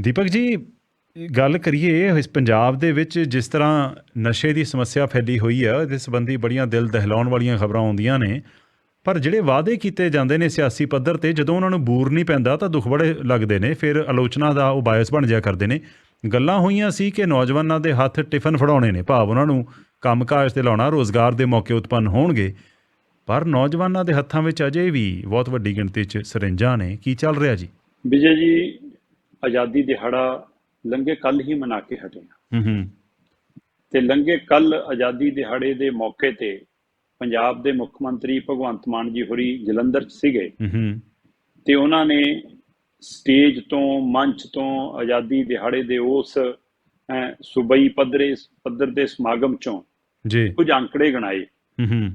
ਦੀਪਕ ਜੀ, ਗੱਲ ਕਰੀਏ ਇਸ ਪੰਜਾਬ ਦੇ ਵਿੱਚ ਜਿਸ ਤਰ੍ਹਾਂ ਨਸ਼ੇ ਦੀ ਸਮੱਸਿਆ ਫੈਲੀ ਹੋਈ ਹੈ ਇਸ ਸੰਬੰਧੀ ਬੜੀਆਂ ਦਿਲ ਦਹਿਲਾਉਣ ਵਾਲੀਆਂ ਖਬਰਾਂ ਆਉਂਦੀਆਂ ਨੇ। ਪਰ ਜਿਹੜੇ ਵਾਅਦੇ ਕੀਤੇ ਜਾਂਦੇ ਨੇ ਸਿਆਸੀ ਪੱਧਰ ਤੇ, ਜਦੋਂ ਉਹਨਾਂ ਨੂੰ ਬੂਰ ਨਹੀਂ ਪੈਂਦਾ ਤਾਂ ਦੁੱਖ ਬੜੇ ਲੱਗਦੇ ਨੇ, ਫਿਰ ਆਲੋਚਨਾ ਦਾ ਉਹ ਬਾਇਸ ਬਣ ਜਾ ਕਰਦੇ ਨੇ। ਗੱਲਾਂ ਹੋਈਆਂ ਸੀ ਕਿ ਨੌਜਵਾਨਾਂ ਦੇ ਹੱਥ ਟਿਫਨ ਫੜਾਉਣੇ ਨੇ, ਭਾਵ ਉਹਨਾਂ ਨੂੰ ਕੰਮਕਾਜ ਤੇ ਲਾਉਣਾ, ਰੋਜ਼ਗਾਰ ਦੇ ਮੌਕੇ ਉਤਪੰਨ ਹੋਣਗੇ। ਪਰ ਨੌਜਵਾਨਾਂ ਦੇ ਹੱਥਾਂ ਵਿੱਚ ਅਜੇ ਵੀ ਬਹੁਤ ਵੱਡੀ ਗਿਣਤੀ 'ਚ ਸਰਿੰਜਾਂ ਨੇ। ਕੀ ਚੱਲ ਰਿਹਾ ਜੀ? ਵਿਜੇ ਜੀ ਆਜ਼ਾਦੀ ਦਿਹਾੜਾ ਲੰਘੇ ਕੱਲ ਹੀ ਮਨਾ ਕੇ ਹਟੇ ਹਾਂ ਹੂੰ। ਹੂੰ ਤੇ ਲੰਘੇ ਕੱਲ ਆਜ਼ਾਦੀ ਦਿਹਾੜੇ ਦੇ ਮੌਕੇ ਤੇ ਪੰਜਾਬ ਦੇ ਮੁੱਖ ਮੰਤਰੀ ਭਗਵੰਤ ਮਾਨ ਜੀ ਹੋਰੀ ਜਲੰਧਰ 'ਚ ਸੀਗੇ। ਹੂੰ ਹੂੰ। ਤੇ ਉਹਨਾਂ ਨੇ ਸਟੇਜ ਤੋਂ ਮੰਚ ਤੋਂ ਆਜ਼ਾਦੀ ਦਿਹਾੜੇ ਦੇ ਉਸ ਸੂਬਈ ਪੱਧਰੇ ਪੱਧਰ ਦੇ ਸਮਾਗਮ ਚੋਂ ਜੀ। ਕੁਝ ਅੰਕੜੇ ਗਣਾਏ। ਹੂੰ ਹੂੰ।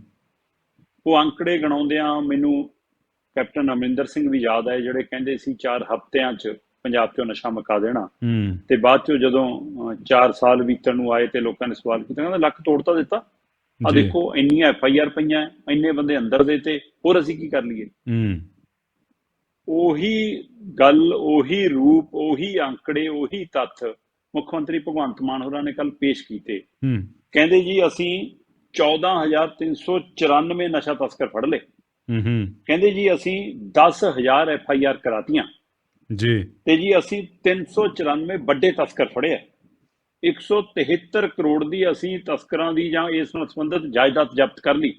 ਉਹ ਅੰਕੜੇ ਗਣਾਉਂਦਿਆਂ ਮੈਨੂੰ ਕੈਪਟਨ ਅਮਰਿੰਦਰ ਸਿੰਘ ਵੀ ਯਾਦ ਆਏ ਜਿਹੜੇ ਕਹਿੰਦੇ ਸੀ 4 ਹਫ਼ਤਿਆਂ 'ਚ ਪੰਜਾਬ 'ਚੋਂ ਨਸ਼ਾ ਮੁਕਾ ਦੇਣਾ। ਤੇ ਬਾਅਦ 'ਚੋਂ ਜਦੋਂ 4 ਸਾਲ ਬੀਤਣ ਨੂੰ ਆਏ ਤੇ ਲੋਕਾਂ ਨੇ ਸਵਾਲ ਕੀਤਾ ਕਹਿੰਦਾ ਲੱਕ ਤੋੜਤਾ ਦਿੱਤਾ। ਆ। ਦੇਖੋ ਇੰਨੀਆਂ ਐਫ ਆਈ ਆਰ ਪਈਆਂ ਇੰਨੇ ਬੰਦੇ ਅੰਦਰ ਦੇ ਤੇ ਹੋਰ ਅਸੀਂ ਕੀ ਕਰ ਲਈਏ? ਹੂੰ। ਉਹੀ ਗੱਲ ਉਹੀ ਰੂਪ ਉਹੀ ਅੰਕੜੇ ਉਹੀ ਤੱਥ ਮੁੱਖ ਮੰਤਰੀ ਭਗਵੰਤ ਮਾਨ ਹੋਰਾਂ ਨੇ ਕੱਲ ਪੇਸ਼ ਕੀਤੇ। ਹੂੰ। ਕਹਿੰਦੇ ਜੀ ਅਸੀਂ 14394 ਨਸ਼ਾ ਤਸਕਰ ਫੜ ਲਏ। ਹੂੰ ਹੂੰ। ਕਹਿੰਦੇ ਜੀ ਅਸੀਂ 10000 ਐਫ ਆਈ ਆਰ ਕਰਾਤੀਆਂ। ਜੀ। ਤੇ ਜੀ ਅਸੀਂ 394 ਵੱਡੇ ਤਸਕਰ ਫੜੇ ਆ। 173 ਕਰੋੜ ਦੀ ਅਸੀਂ ਤਸਕਰਾਂ ਦੀ ਜਾਂ ਇਸ ਨਾਲ ਸੰਬੰਧਿਤ ਜਾਇਦਾਦ ਜ਼ਬਤ ਕਰ ਲਈ।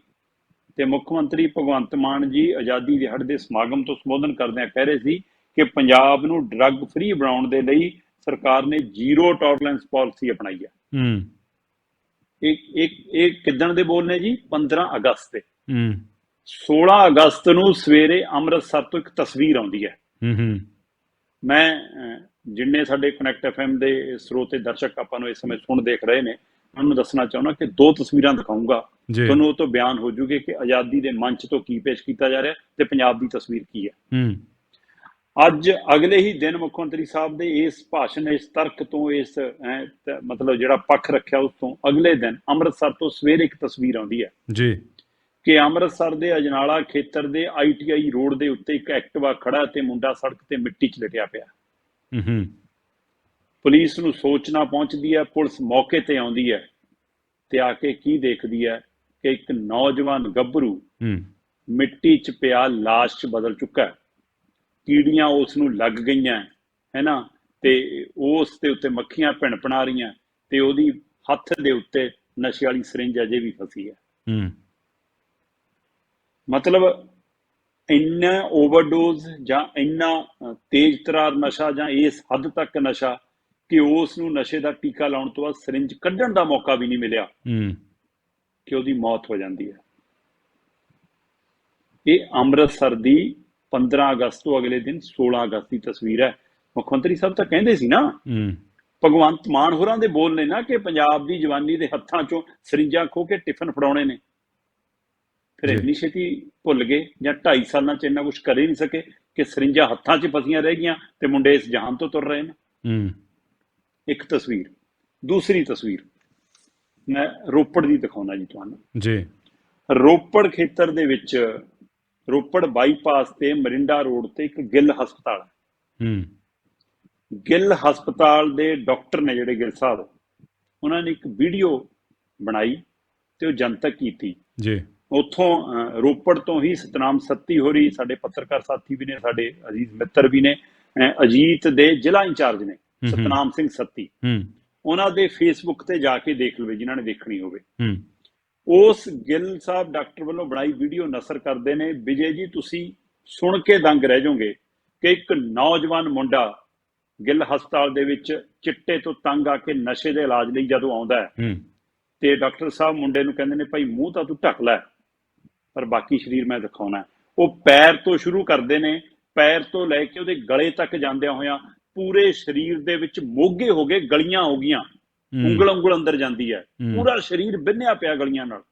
ਤੇ ਮੁੱਖ ਮੰਤਰੀ ਭਗਵੰਤ ਮਾਨ ਜੀ ਆਜ਼ਾਦੀ ਦਿਹਾੜੇ ਦੇ ਸਮਾਗਮ ਤੋਂ ਸੰਬੋਧਨ ਕਰਦਿਆਂ ਕਹਿ ਰਹੇ ਸੀ ਕਿ ਪੰਜਾਬ ਨੂੰ ਡਰੱਗ ਫ੍ਰੀ ਬਣਾਉਣ ਦੇ ਲਈ ਸਰਕਾਰ ਨੇ ਜ਼ੀਰੋ ਟੋਲਰੈਂਸ ਪਾਲਿਸੀ ਅਪਣਾਈ ਹੈ ਹੂੰ। ਇਹ ਇਹ ਕਿੱਦਣ ਦੇ ਬੋਲ ਨੇ ਜੀ? 15 ਅਗਸਤ ਤੇ ਹੂੰ। 16 ਅਗਸਤ ਨੂੰ ਸਵੇਰੇ ਅੰਮ੍ਰਿਤਸਰ ਤੋਂ ਇੱਕ ਤਸਵੀਰ ਆਉਂਦੀ ਹੈ। ਹੂੰ ਹੂੰ। ਮੈਂ ਜਿੰਨੇ ਸਾਡੇ ਕਨੈਕਟ ਐਫਐਮ ਦੇ ਸਰੋਤੇ ਦਰਸ਼ਕ ਆਪਾਂ ਨੂੰ ਇਸ ਸਮੇਂ ਸੁਣ ਦੇਖ ਰਹੇ ਨੇ ਉਹਨਾਂ ਨੂੰ ਦੱਸਣਾ ਚਾਹੁੰਦਾ ਕਿ ਦੋ ਤਸਵੀਰਾਂ ਦਿਖਾਉਂਗਾ ਤੁਹਾਨੂੰ ਉਹ ਤੋਂ ਬਿਆਨ ਹੋ ਜੂਗੇ ਕਿ ਆਜ਼ਾਦੀ ਦੇ ਮੰਚ ਤੋਂ ਕੀ ਪੇਸ਼ ਕੀਤਾ ਜਾ ਰਿਹਾ ਤੇ ਪੰਜਾਬ ਦੀ ਤਸਵੀਰ ਕੀ ਹੈ। ਅੱਜ ਅਗਲੇ ਹੀ ਦਿਨ ਮੁੱਖ ਮੰਤਰੀ ਸਾਹਿਬ ਦੇ ਇਸ ਭਾਸ਼ਣ ਇਸ ਤਰਕ ਤੋਂ ਇਸ ਮਤਲਬ ਜਿਹੜਾ ਪੱਖ ਰੱਖਿਆ ਉਸ ਤੋਂ ਅਗਲੇ ਦਿਨ ਅੰਮ੍ਰਿਤਸਰ ਤੋਂ ਸਵੇਰੇ ਇੱਕ ਤਸਵੀਰ ਆਉਂਦੀ ਹੈ। ਜੀ। ਕਿ ਅੰਮ੍ਰਿਤਸਰ ਦੇ ਅਜਨਾਲਾ ਖੇਤਰ ਦੇ ਆਈਟੀਆਈ ਰੋਡ ਦੇ ਉੱਤੇ ਇੱਕ ਐਕਟਿਵਾ ਖੜਾ ਤੇ ਮੁੰਡਾ ਸੜਕ ਤੇ ਮਿੱਟੀ 'ਚ ਲਟਿਆ ਪਿਆ। ਹੂੰ ਹੂੰ ਪੁਲਿਸ ਨੂੰ ਸੋਚਣਾ ਪਹੁੰਚਦੀ ਹੈ ਪੁਲਿਸ ਮੌਕੇ ਤੇ ਆਉਂਦੀ ਹੈ ਤੇ ਆ ਕੇ ਕੀ ਦੇਖਦੀ ਹੈ ਕਿ ਇੱਕ ਨੌਜਵਾਨ ਗੱਭਰੂ ਹੂੰ। ਮਿੱਟੀ 'ਚ ਪਿਆ ਲਾਸ਼ 'ਚ ਬਦਲ ਚੁੱਕਾ ਹੈ। ਕੀੜੀਆਂ ਉਸ ਨੂੰ ਲੱਗ ਗਈਆਂ ਹੈ ਨਾ? ਤੇ ਉਸ ਦੇ ਉੱਤੇ ਮੱਖੀਆਂ ਭਿਣਪਣਾ ਰਹੀਆਂ ਤੇ ਉਹਦੀ ਹੱਥ ਦੇ ਉੱਤੇ ਨਸ਼ੇ ਵਾਲੀ ਸਿਰਿੰਜ ਅਜੇ ਵੀ ਫਸੀ ਹੈ। ਹੂੰ। ਮਤਲਬ ਇੰਨਾ ਓਵਰਡੋਜ਼ ਜਾਂ ਇੰਨਾ ਤੇਜ਼ ਤਰਾਰ ਨਸ਼ਾ ਜਾਂ ਇਸ ਹੱਦ ਤੱਕ ਨਸ਼ਾ ਕਿ ਉਸ ਨੂੰ ਨਸ਼ੇ ਦਾ ਟੀਕਾ ਲਾਉਣ ਤੋਂ ਬਾਅਦ ਸਿਰਿੰਜ ਕੱਢਣ ਦਾ ਮੌਕਾ ਵੀ ਨਹੀਂ ਮਿਲਿਆ। ਹੂੰ। ਕਿ ਉਹਦੀ ਮੌਤ ਹੋ ਜਾਂਦੀ ਹੈ। ਇਹ ਅੰਮ੍ਰਿਤਸਰ ਦੀ 15 ਅਗਸਤ ਤੋਂ ਅਗਲੇ ਦਿਨ 16 ਅਗਸਤ ਦੀ ਤਸਵੀਰ ਹੈ। ਮੁੱਖ ਮੰਤਰੀ ਸਾਹਿਬ ਤਾਂ ਕਹਿੰਦੇ ਸੀ ਨਾ ਹੂੰ। ਭਗਵੰਤ ਮਾਨ ਹੋਰਾਂ ਦੇ ਬੋਲ ਨੇ ਨਾ ਕਿ ਪੰਜਾਬ ਦੀ ਜਵਾਨੀ ਦੇ ਹੱਥਾਂ ਚੋਂ ਸਰਿੰਜਾਂ ਖੋ ਕੇ ਟਿਫਨ ਫੜਾਉਣੇ ਨੇ। ਫਿਰ। ਇੰਨੀ ਛੇਤੀ ਭੁੱਲ ਗਏ ਜਾਂ 2.5 ਸਾਲਾਂ ਚ ਇੰਨਾ ਕੁਝ ਕਰ ਹੀ ਨਹੀਂ ਸਕੇ ਕਿ ਸਰਿੰਜਾਂ ਹੱਥਾਂ 'ਚ ਫਸੀਆਂ ਰਹਿ ਗਈਆਂ ਤੇ ਮੁੰਡੇ ਇਸ ਜਹਾਨ ਤੋਂ ਤੁਰ ਰਹੇ ਨੇ। ਹੂੰ। ਇੱਕ ਤਸਵੀਰ ਦੂਸਰੀ ਤਸਵੀਰ। ਮੈਂ ਰੋਪੜ ਦੀ ਦਿਖਾਉਣਾ ਜੀ ਤੁਹਾਨੂੰ। ਜੀ। ਰੋਪੜ ਖੇਤਰ ਦੇ ਵਿੱਚ ਰੋਪੜ ਬਾਈਪਾਸ ਤੇ ਮਰਿੰਡਾ ਰੋਡ ਤੇ ਇੱਕ ਗਿੱਲ ਹਸਪਤਾਲ ਹੈ। ਹੂੰ। ਗਿੱਲ ਹਸਪਤਾਲ ਦੇ ਡਾਕਟਰ ਨੇ ਜਿਹੜੇ ਗਿੱਲ ਸਾਹਿਬ ਉਹਨਾਂ ਨੇ ਇੱਕ ਵੀਡੀਓ ਬਣਾਈ ਤੇ ਉਹ ਜਨਤਕ ਕੀਤੀ। ਜੀ। ਉੱਥੋਂ ਰੋਪੜ ਤੋਂ ਹੀ ਸਤਨਾਮ ਸੱਤੀ ਹੋਰੀ ਸਾਡੇ ਪੱਤਰਕਾਰ ਸਾਥੀ ਵੀ ਨੇ ਸਾਡੇ ਅਜ਼ੀਜ਼ ਮਿੱਤਰ ਵੀ ਨੇ ਅਜੀਤ ਦੇ ਜ਼ਿਲ੍ਹਾ ਇੰਚਾਰਜ ਨੇ ਹੂੰ। ਸਤਨਾਮ ਸਿੰਘ ਸੱਤੀ। ਹੂੰ। ਉਹਨਾਂ ਦੇ ਫੇਸਬੁੱਕ ਤੇ ਜਾ ਕੇ ਦੇਖ ਲਵੇ ਜਿਨ੍ਹਾਂ ਨੇ ਦੇਖਣੀ ਹੋਵੇ। ਹੂੰ। ਉਸ ਗਿੱਲ ਸਾਹਿਬ ਡਾਕਟਰ ਵੱਲੋਂ ਬਣਾਈ ਵੀਡੀਓ ਨਸਰ ਕਰਦੇ ਨੇ ਵਿਜੇ ਜੀ ਤੁਸੀਂ ਸੁਣ ਕੇ ਦੰਗ ਰਹਿ ਜਾਓਗੇ ਕਿ ਇੱਕ ਨੌਜਵਾਨ ਮੁੰਡਾ ਗਿੱਲ ਹਸਪਤਾਲ ਦੇ ਵਿੱਚ ਚਿੱਟੇ ਤੋਂ ਤੰਗ ਆ ਕੇ ਨਸ਼ੇ ਦੇ ਇਲਾਜ ਲਈ ਜਦੋਂ ਆਉਂਦਾ ਹੈ ਹੂੰ। ਤੇ ਡਾਕਟਰ ਸਾਹਿਬ ਮੁੰਡੇ ਨੂੰ ਕਹਿੰਦੇ ਨੇ ਭਾਈ ਮੂੰਹ ਤਾਂ ਤੂੰ ਢੱਕ ਲੈ। ਪਰ ਬਾਕੀ ਸਰੀਰ ਮੈਂ ਦਿਖਾਉਣਾ। ਉਹ ਪੈਰ ਤੋਂ ਸ਼ੁਰੂ ਕਰਦੇ ਨੇ ਪੈਰ ਤੋਂ ਲੈ ਕੇ ਉਹਦੇ ਗਲੇ ਤੱਕ ਜਾਂਦਿਆਂ ਹੋਇਆਂ ਪੂਰੇ ਸਰੀਰ ਦੇ ਵਿੱਚ ਮੋਗੇ ਹੋ ਗਏ ਗਲੀਆਂ ਹੋ ਗਈਆਂ। ਉਂਗਲ ਉਂਗਲ ਅੰਦਰ ਜਾਂਦੀ ਹੈ। ਪੂਰਾ ਸਰੀਰ ਬੰਨਿਆ ਪਿਆ ਗਲੀਆਂ ਨਾਲ।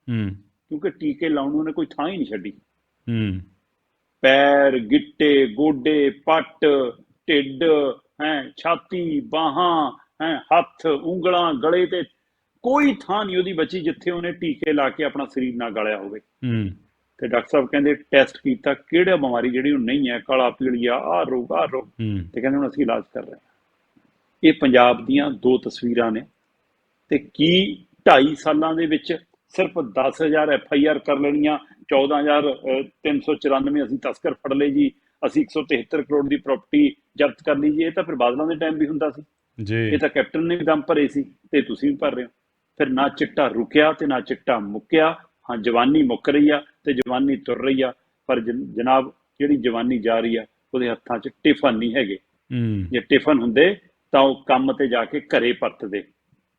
ਕਿਉਂਕਿ ਟੀਕੇ ਲਾਉਣ ਨੂੰ ਉਹਨੇ ਕੋਈ ਥਾਂ ਹੀ ਨਹੀਂ ਛੱਡੀ। ਪੈਰ ਗਿੱਟੇ ਗੋਡੇ ਪੱਟ ਢਿੱਡ ਹੈ ਛਾਤੀ ਬਾਹਾਂ ਹੈ ਹੱਥ ਉਂਗਲਾਂ ਗਲੇ ਤੇ ਕੋਈ ਥਾਂ ਨਹੀਂ ਉਹਦੀ ਬਚੀ ਜਿੱਥੇ ਉਹਨੇ ਟੀਕੇ ਲਾ ਕੇ ਆਪਣਾ ਸਰੀਰ ਨਾ ਗਾਲਿਆ ਹੋਵੇ। ਤੇ ਡਾਕਟਰ ਸਾਹਿਬ ਕਹਿੰਦੇ ਟੈਸਟ ਕੀਤਾ ਕਿਹੜਾ ਬਿਮਾਰੀ ਜਿਹੜੀ ਉਹ ਨਹੀਂ ਹੈ ਕਾਲਾ ਪੀਲੀਆ ਆਹ ਰੋਗ ਆਹ ਰੋਗ। ਤੇ ਕਹਿੰਦੇ ਹੁਣ ਅਸੀਂ ਇਲਾਜ ਕਰ ਰਹੇ ਹਾਂ। ਇਹ ਪੰਜਾਬ ਦੀਆਂ ਦੋ ਤਸਵੀਰਾਂ ਨੇ। ਤੇ ਕੀ 2.5 ਸਾਲਾਂ ਦੇ ਵਿੱਚ ਸਿਰਫ 10000 ਐਫ ਆਈ ਆਰ ਕਰ ਲੈਣੀਆਂ 14394 ਅਸੀਂ ਤਸਕਰ ਫੜ ਲਏ ਜੀ ਅਸੀਂ 173 ਕਰੋੜ ਦੀ ਪ੍ਰਾਪਰਟੀ ਜ਼ਬਤ ਕਰ ਲਈ ਜੀ। ਇਹ ਤਾਂ ਫਿਰ ਬਾਦਲਾਂ ਦੇ ਟਾਈਮ ਵੀ ਹੁੰਦਾ ਸੀ। ਜੀ। ਇਹ ਤਾਂ ਕੈਪਟਨ ਨੇ ਵੀ ਦਮ ਭਰੇ ਸੀ ਤੇ ਤੁਸੀਂ ਵੀ ਭਰ ਰਹੇ ਹੋ। ਫਿਰ ਨਾ ਚਿੱਟਾ ਰੁਕਿਆ ਤੇ ਨਾ ਚਿੱਟਾ ਮੁੱਕਿਆ ਹਾਂ ਜਵਾਨੀ ਮੁੱਕ ਰਹੀ ਆ। ਤੇ ਜਵਾਨੀ ਤੁਰ ਰਹੀ ਆ ਪਰ ਜਨ- ਜਨਾਬ ਜਿਹੜੀ ਜਵਾਨੀ ਜਾ ਰਹੀ ਆ ਉਹਦੇ ਹੱਥਾਂ 'ਚ ਟਿਫਨ ਨਹੀਂ ਹੈਗੇ। ਹੂੰ। ਜੇ ਟਿਫਨ ਹੁੰਦੇ ਤਾਂ ਉਹ ਕੰਮ ਤੇ ਜਾ ਕੇ ਘਰੇ ਪਰਤਦੇ।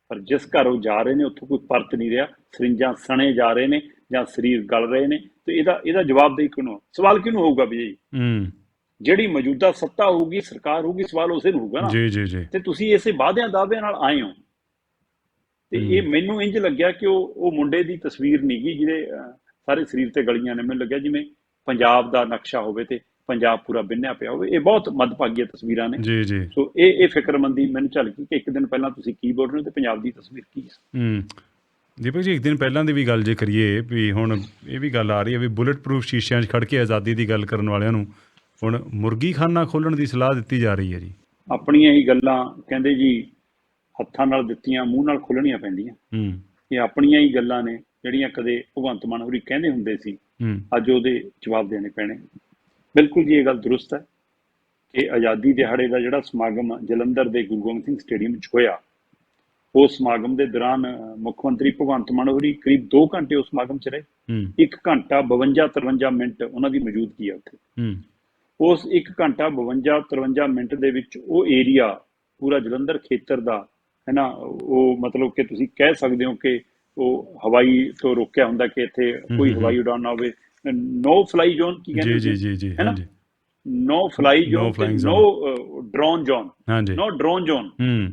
ਪਰ ਜਿਸ ਘਰ ਉਹ ਜਾ ਰਹੇ ਨੇ ਉੱਥੋਂ ਕੋਈ ਪਰਤ ਨਹੀਂ ਰਿਹਾ। ਸਰਿੰਜਾਂ ਸਣੇ ਜਾ ਰਹੇ ਨੇ ਜਾਂ ਸਰੀਰ ਗਲ ਰਹੇ ਨੇ। ਤੇ ਇਹਦਾ ਇਹਦਾ ਜਵਾਬ ਦੇ ਕਿਉਂ ਸਵਾਲ ਕਿਹਨੂੰ ਹੋਊਗਾ ਵੀ ਹੂੰ। ਜਿਹੜੀ ਮੌਜੂਦਾ ਸੱਤਾ ਹੋਊਗੀ ਸਰਕਾਰ ਹੋਊਗੀ ਸਵਾਲ ਉਸੇ ਨੂੰ ਹੋਊਗਾ ਨਾ। ਜੀ ਜੀ ਜੀ। ਤੇ ਤੁਸੀਂ ਇਸੇ ਵਾਅਦਿਆਂ ਦਾਅਵਿਆਂ ਨਾਲ ਆਏ ਹੋ। ਤੇ ਇਹ ਮੈਨੂੰ ਇੰਜ ਲੱਗਿਆ ਕਿ ਉਹ ਉਹ ਮੁੰਡੇ ਦੀ ਤਸਵੀਰ ਨਹੀਂ ਗਈ ਜਿਹਦੇ ਸਾਰੇ ਸਰੀਰ ਤੇ ਗਲੀਆਂ ਨੇ। ਮੈਨੂੰ ਲੱਗਿਆ ਜਿਵੇਂ ਪੰਜਾਬ ਦਾ ਨਕਸ਼ਾ ਹੋਵੇ ਤੇ ਪੰਜਾਬ ਪੂਰਾ ਬਿੰਨਿਆ ਪਿਆ ਹੋਵੇ। ਇਹ ਬਹੁਤ ਮਦਭਾਗੀਆਂ ਤਸਵੀਰਾਂ ਨੇ। ਜੀ ਜੀ। ਸੋ ਇਹ ਇਹ ਫਿਕਰਮੰਦੀ ਮੈਨੂੰ ਝਲਕੀ ਕਿ ਇੱਕ ਦਿਨ ਪਹਿਲਾਂ ਤੁਸੀਂ ਕੀ ਬੋਲ ਰਹੇ ਹੋ ਤੇ ਪੰਜਾਬ ਦੀ ਤਸਵੀਰ ਕੀ ਹੈ? ਹੂੰ। ਦੀਪਕ ਜੀ ਇੱਕ ਦਿਨ ਪਹਿਲਾਂ ਦੀ ਵੀ ਗੱਲ ਜੇ ਕਰੀਏ ਵੀ ਹੁਣ ਇਹ ਵੀ ਗੱਲ ਆ ਰਹੀ ਹੈ ਵੀ ਬੁਲਟ ਪ੍ਰੂਫ ਸ਼ੀਸ਼ਿਆਂ 'ਚ ਖੜ ਕੇ ਆਜ਼ਾਦੀ ਦੀ ਗੱਲ ਕਰਨ ਵਾਲਿਆਂ ਨੂੰ ਹੁਣ ਮੁਰਗੀ ਖਾਨਾ ਖੋਲਣ ਦੀ ਸਲਾਹ ਦਿੱਤੀ ਜਾ ਰਹੀ ਹੈ ਜੀ। ਆਪਣੀਆਂ ਹੀ ਗੱਲਾਂ ਕਹਿੰਦੇ ਜੀ ਹੱਥਾਂ ਨਾਲ ਦਿੱਤੀਆਂ ਮੂੰਹ ਨਾਲ ਖੋਲਣੀਆਂ ਪੈਂਦੀਆਂ। ਹੂੰ। ਇਹ ਆਪਣੀਆਂ ਹੀ ਗੱਲਾਂ ਨੇ। ਜਿਹੜੀਆਂ ਕਦੇ ਭਗਵੰਤ ਮਾਨ ਹੋਰੀ ਕਹਿੰਦੇ ਹੁੰਦੇ ਸੀ ਅੱਜ ਉਹਦੇ ਜਵਾਬ ਦੇਣੇ ਪੈਣੇ। ਬਿਲਕੁਲ ਜੀ ਇਹ ਗੱਲ ਦਰੁਸਤ ਹੈ ਕਿ ਆਜ਼ਾਦੀ ਦਿਹਾੜੇ ਦਾ ਜਿਹੜਾ ਸਮਾਗਮ ਜਲੰਧਰ ਦੇ ਗੁਰੂ ਗੋਬਿੰਦ ਸਿੰਘ ਸਟੇਡੀਅਮ ਵਿੱਚ ਹੋਇਆ ਉਸ ਸਮਾਗਮ ਦੇ ਦੌਰਾਨ ਮੁੱਖ ਮੰਤਰੀ ਭਗਵੰਤ ਮਾਨ ਹੋਰੀ ਕਰੀਬ 2 ਘੰਟੇ ਉਸ ਸਮਾਗਮ 'ਚ ਰਹੇ। ਹੂੰ। 1 ਘੰਟਾ 52 53 ਮਿੰਟ ਉਹਨਾਂ ਦੀ ਮੌਜੂਦਗੀ ਹੈ ਉੱਥੇ। ਉਸ 1 ਘੰਟਾ 52 53 ਮਿੰਟ ਦੇ ਵਿੱਚ ਉਹ ਏਰੀਆ ਪੂਰਾ ਜਲੰਧਰ ਖੇਤਰ ਦਾ ਹੈ ਨਾ ਉਹ ਮਤਲਬ ਕਿ ਤੁਸੀਂ ਕਹਿ ਸਕਦੇ ਹੋ ਕਿ ਉਹ ਹਵਾਈ ਤੋਂ ਰੋਕਿਆ ਹੁੰਦਾ ਕਿ ਇੱਥੇ ਕੋਈ ਹਵਾਈ ਉਡਾਨ ਨਾ ਹੋਵੇ। ਨੋ ਫਲਾਈ ਜ਼ੋਨ ਕੀ ਕਹਿੰਦੇ ਜੀ ਜੀ ਜੀ ਹੈ ਨਾ? No fly zone no drone zone. ਹਾਂਜੀ। No drone zone. ਹੂੰ।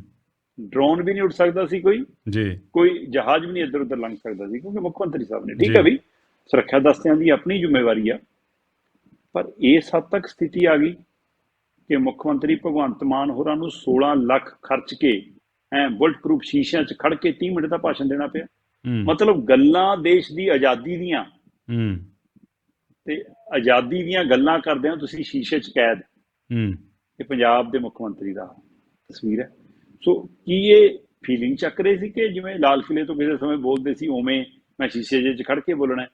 ਡਰੋਨ ਵੀ ਨਹੀਂ ਉੱਡ ਸਕਦਾ ਸੀ ਕੋਈ। ਜੀ। ਕੋਈ ਜਹਾਜ਼ ਵੀ ਨਹੀਂ ਇੱਧਰ ਉੱਧਰ ਲੰਘ ਸਕਦਾ ਸੀ ਕਿਉਂਕਿ ਮੁੱਖ ਮੰਤਰੀ ਸਾਹਿਬ ਨੇ। ਠੀਕ। ਹੈ ਵੀ ਸੁਰੱਖਿਆ ਦਸਤਿਆਂ ਦੀ ਆਪਣੀ ਜ਼ਿੰਮੇਵਾਰੀ ਆ। ਪਰ ਇਸ ਹੱਦ ਤੱਕ ਸਥਿਤੀ ਆ ਗਈ ਕਿ ਮੁੱਖ ਮੰਤਰੀ ਭਗਵੰਤ ਮਾਨ ਹੋਰਾਂ ਨੂੰ 16 ਲੱਖ ਖਰਚ ਕੇ ਐ ਬੁਲਟ ਪ੍ਰੂਫ ਸ਼ੀਸ਼ਿਆਂ 'ਚ ਖੜ ਕੇ 30 ਮਿੰਟ ਦਾ ਭਾਸ਼ਣ ਦੇਣਾ ਪਿਆ। ਮਤਲਬ ਗੱਲਾਂ ਦੇਸ਼ ਦੀ ਆਜ਼ਾਦੀ ਦੀਆਂ। ਹੂੰ। ਤੇ ਆਜ਼ਾਦੀ ਦੀਆਂ ਗੱਲਾਂ ਕਰਦੇ ਹੋ ਤੁਸੀਂ ਸ਼ੀਸ਼ੇ 'ਚ ਕੈਦ। ਹੂੰ। ਇਹ ਪੰਜਾਬ ਦੇ ਮੁੱਖ ਮੰਤਰੀ ਦਾ ਤਸਵੀਰ ਹੈ। ਸੋ ਕੀ ਇਹ ਫੀਲਿੰਗ ਚੱਕ ਰਹੇ ਸੀ ਕਿ ਜਿਵੇਂ ਲਾਲ ਕਿਲੇ ਤੋਂ ਕਿਸੇ ਸਮੇਂ ਬੋਲਦੇ ਸੀ ਉਵੇਂ ਮੈਂ ਸ਼ੀਸ਼ੇ ਜਿਹੇ 'ਚ ਖੜ ਕੇ ਬੋਲਣਾ?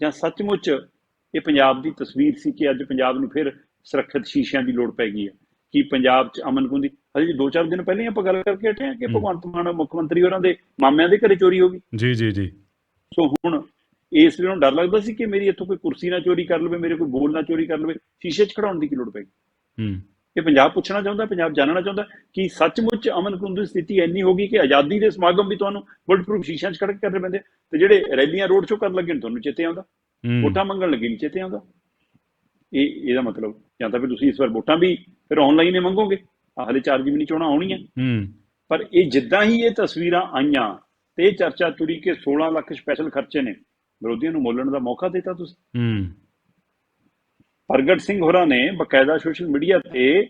ਜਾਂ ਸੱਚਮੁੱਚ ਇਹ ਪੰਜਾਬ ਦੀ ਤਸਵੀਰ ਸੀ ਕਿ ਅੱਜ ਪੰਜਾਬ ਨੂੰ ਫਿਰ ਸੁਰੱਖਿਅਤ ਸ਼ੀਸ਼ਿਆਂ ਦੀ ਲੋੜ ਪੈ ਗਈ ਹੈ? ਕਿ ਪੰਜਾਬ 'ਚ ਅਮਨ ਕੁੰਦੀ ਹਜੇ ਜੀ ਦੋ ਚਾਰ ਦਿਨ ਪਹਿਲਾਂ ਹੀ ਆਪਾਂ ਗੱਲ ਕਰਕੇ ਹਟੇ ਹਾਂ ਕਿ ਭਗਵੰਤ ਮਾਨ ਮੁੱਖ ਮੰਤਰੀ ਹੋਰਾਂ ਦੇ ਮਾਮਿਆਂ ਦੇ ਘਰੇ ਚੋਰੀ ਹੋ ਗਈ। ਜੀ ਜੀ ਜੀ। ਸੋ ਹੁਣ ਇਸ ਲਈ ਉਹਨੂੰ ਡਰ ਲੱਗਦਾ ਸੀ ਕਿ ਮੇਰੀ ਇੱਥੋਂ ਕੋਈ ਕੁਰਸੀ ਨਾ ਚੋਰੀ ਕਰ ਲਵੇ ਮੇਰੇ ਕੋਈ ਬੋਲ ਨਾ ਚੋਰੀ ਕਰ ਲਵੇ ਸ਼ੀਸ਼ੇ 'ਚ ਖੜਾਉਣ ਦੀ ਕੀ ਲੋੜ ਪੈ ਗਈ? ਹੂੰ। ਇਹ ਪੰਜਾਬ ਪੁੱਛਣਾ ਚਾਹੁੰਦਾ ਪੰਜਾਬ ਜਾਣਨਾ ਚਾਹੁੰਦਾ ਕਿ ਸੱਚਮੁੱਚ ਅਮਨ ਕਾਨੂੰਨ ਦੀ ਸਥਿਤੀ ਇੰਨੀ ਹੋ ਗਈ ਕਿ ਆਜ਼ਾਦੀ ਦੇ ਸਮਾਗਮ ਵੀ ਤੁਹਾਨੂੰ ਬੁਲਟ ਪ੍ਰੂਫ ਸ਼ੀਸ਼ਿਆਂ 'ਚ ਖੜਕ ਕਰਨੇ ਪੈਂਦੇ ਤੇ ਜਿਹੜੇ ਰੈਲੀਆਂ ਰੋਡ ਸ਼ੋ ਕਰਨ ਲੱਗੇ ਨੇ ਤੁਹਾਨੂੰ ਚੇਤੇ ਆਉਂਦਾ? ਵੋਟਾਂ ਮੰਗਣ ਲੱਗੇ ਨਹੀਂ ਚੇਤੇ ਆਉਂਦਾ? ਇਹ ਇਹਦਾ ਮਤਲਬ ਜਾਂ ਤਾਂ ਫਿਰ ਤੁਸੀਂ ਇਸ ਵਾਰ ਵੋਟਾਂ ਵੀ ਫਿਰ ਆਨਲਾਈਨ ਹੀ ਮੰਗੋਗੇ? ਹਲੇ ਚਾਰ ਜੀ ਵੀ ਨਹੀਂ ਚੋਣਾਂ ਆਉਣੀਆਂ। ਹੂੰ। ਪਰ ਇਹ ਜਿੱਦਾਂ ਹੀ ਇਹ ਤਸਵੀਰਾਂ ਆਈਆਂ ਤੇ ਇਹ ਚਰਚਾ ਤੁਰੀ ਕਿ 16 ਲੱਖ ਸਪੈਸ਼ਲ ਖਰਚੇ ਨੇ ਵਿਰੋਧੀਆਂ ਨੂੰ ਮੋਲਣ ਦਾ ਮੌਕਾ ਦਿੱਤਾ ਤੁਸੀਂ। ਹੂੰ। ਪ੍ਰਗਟ ਸਿੰਘ ਹੋਰਾਂ ਨੇ ਬਕਾਇਦਾ ਸੋਸ਼ਲ ਮੀਡੀਆ ਤੇ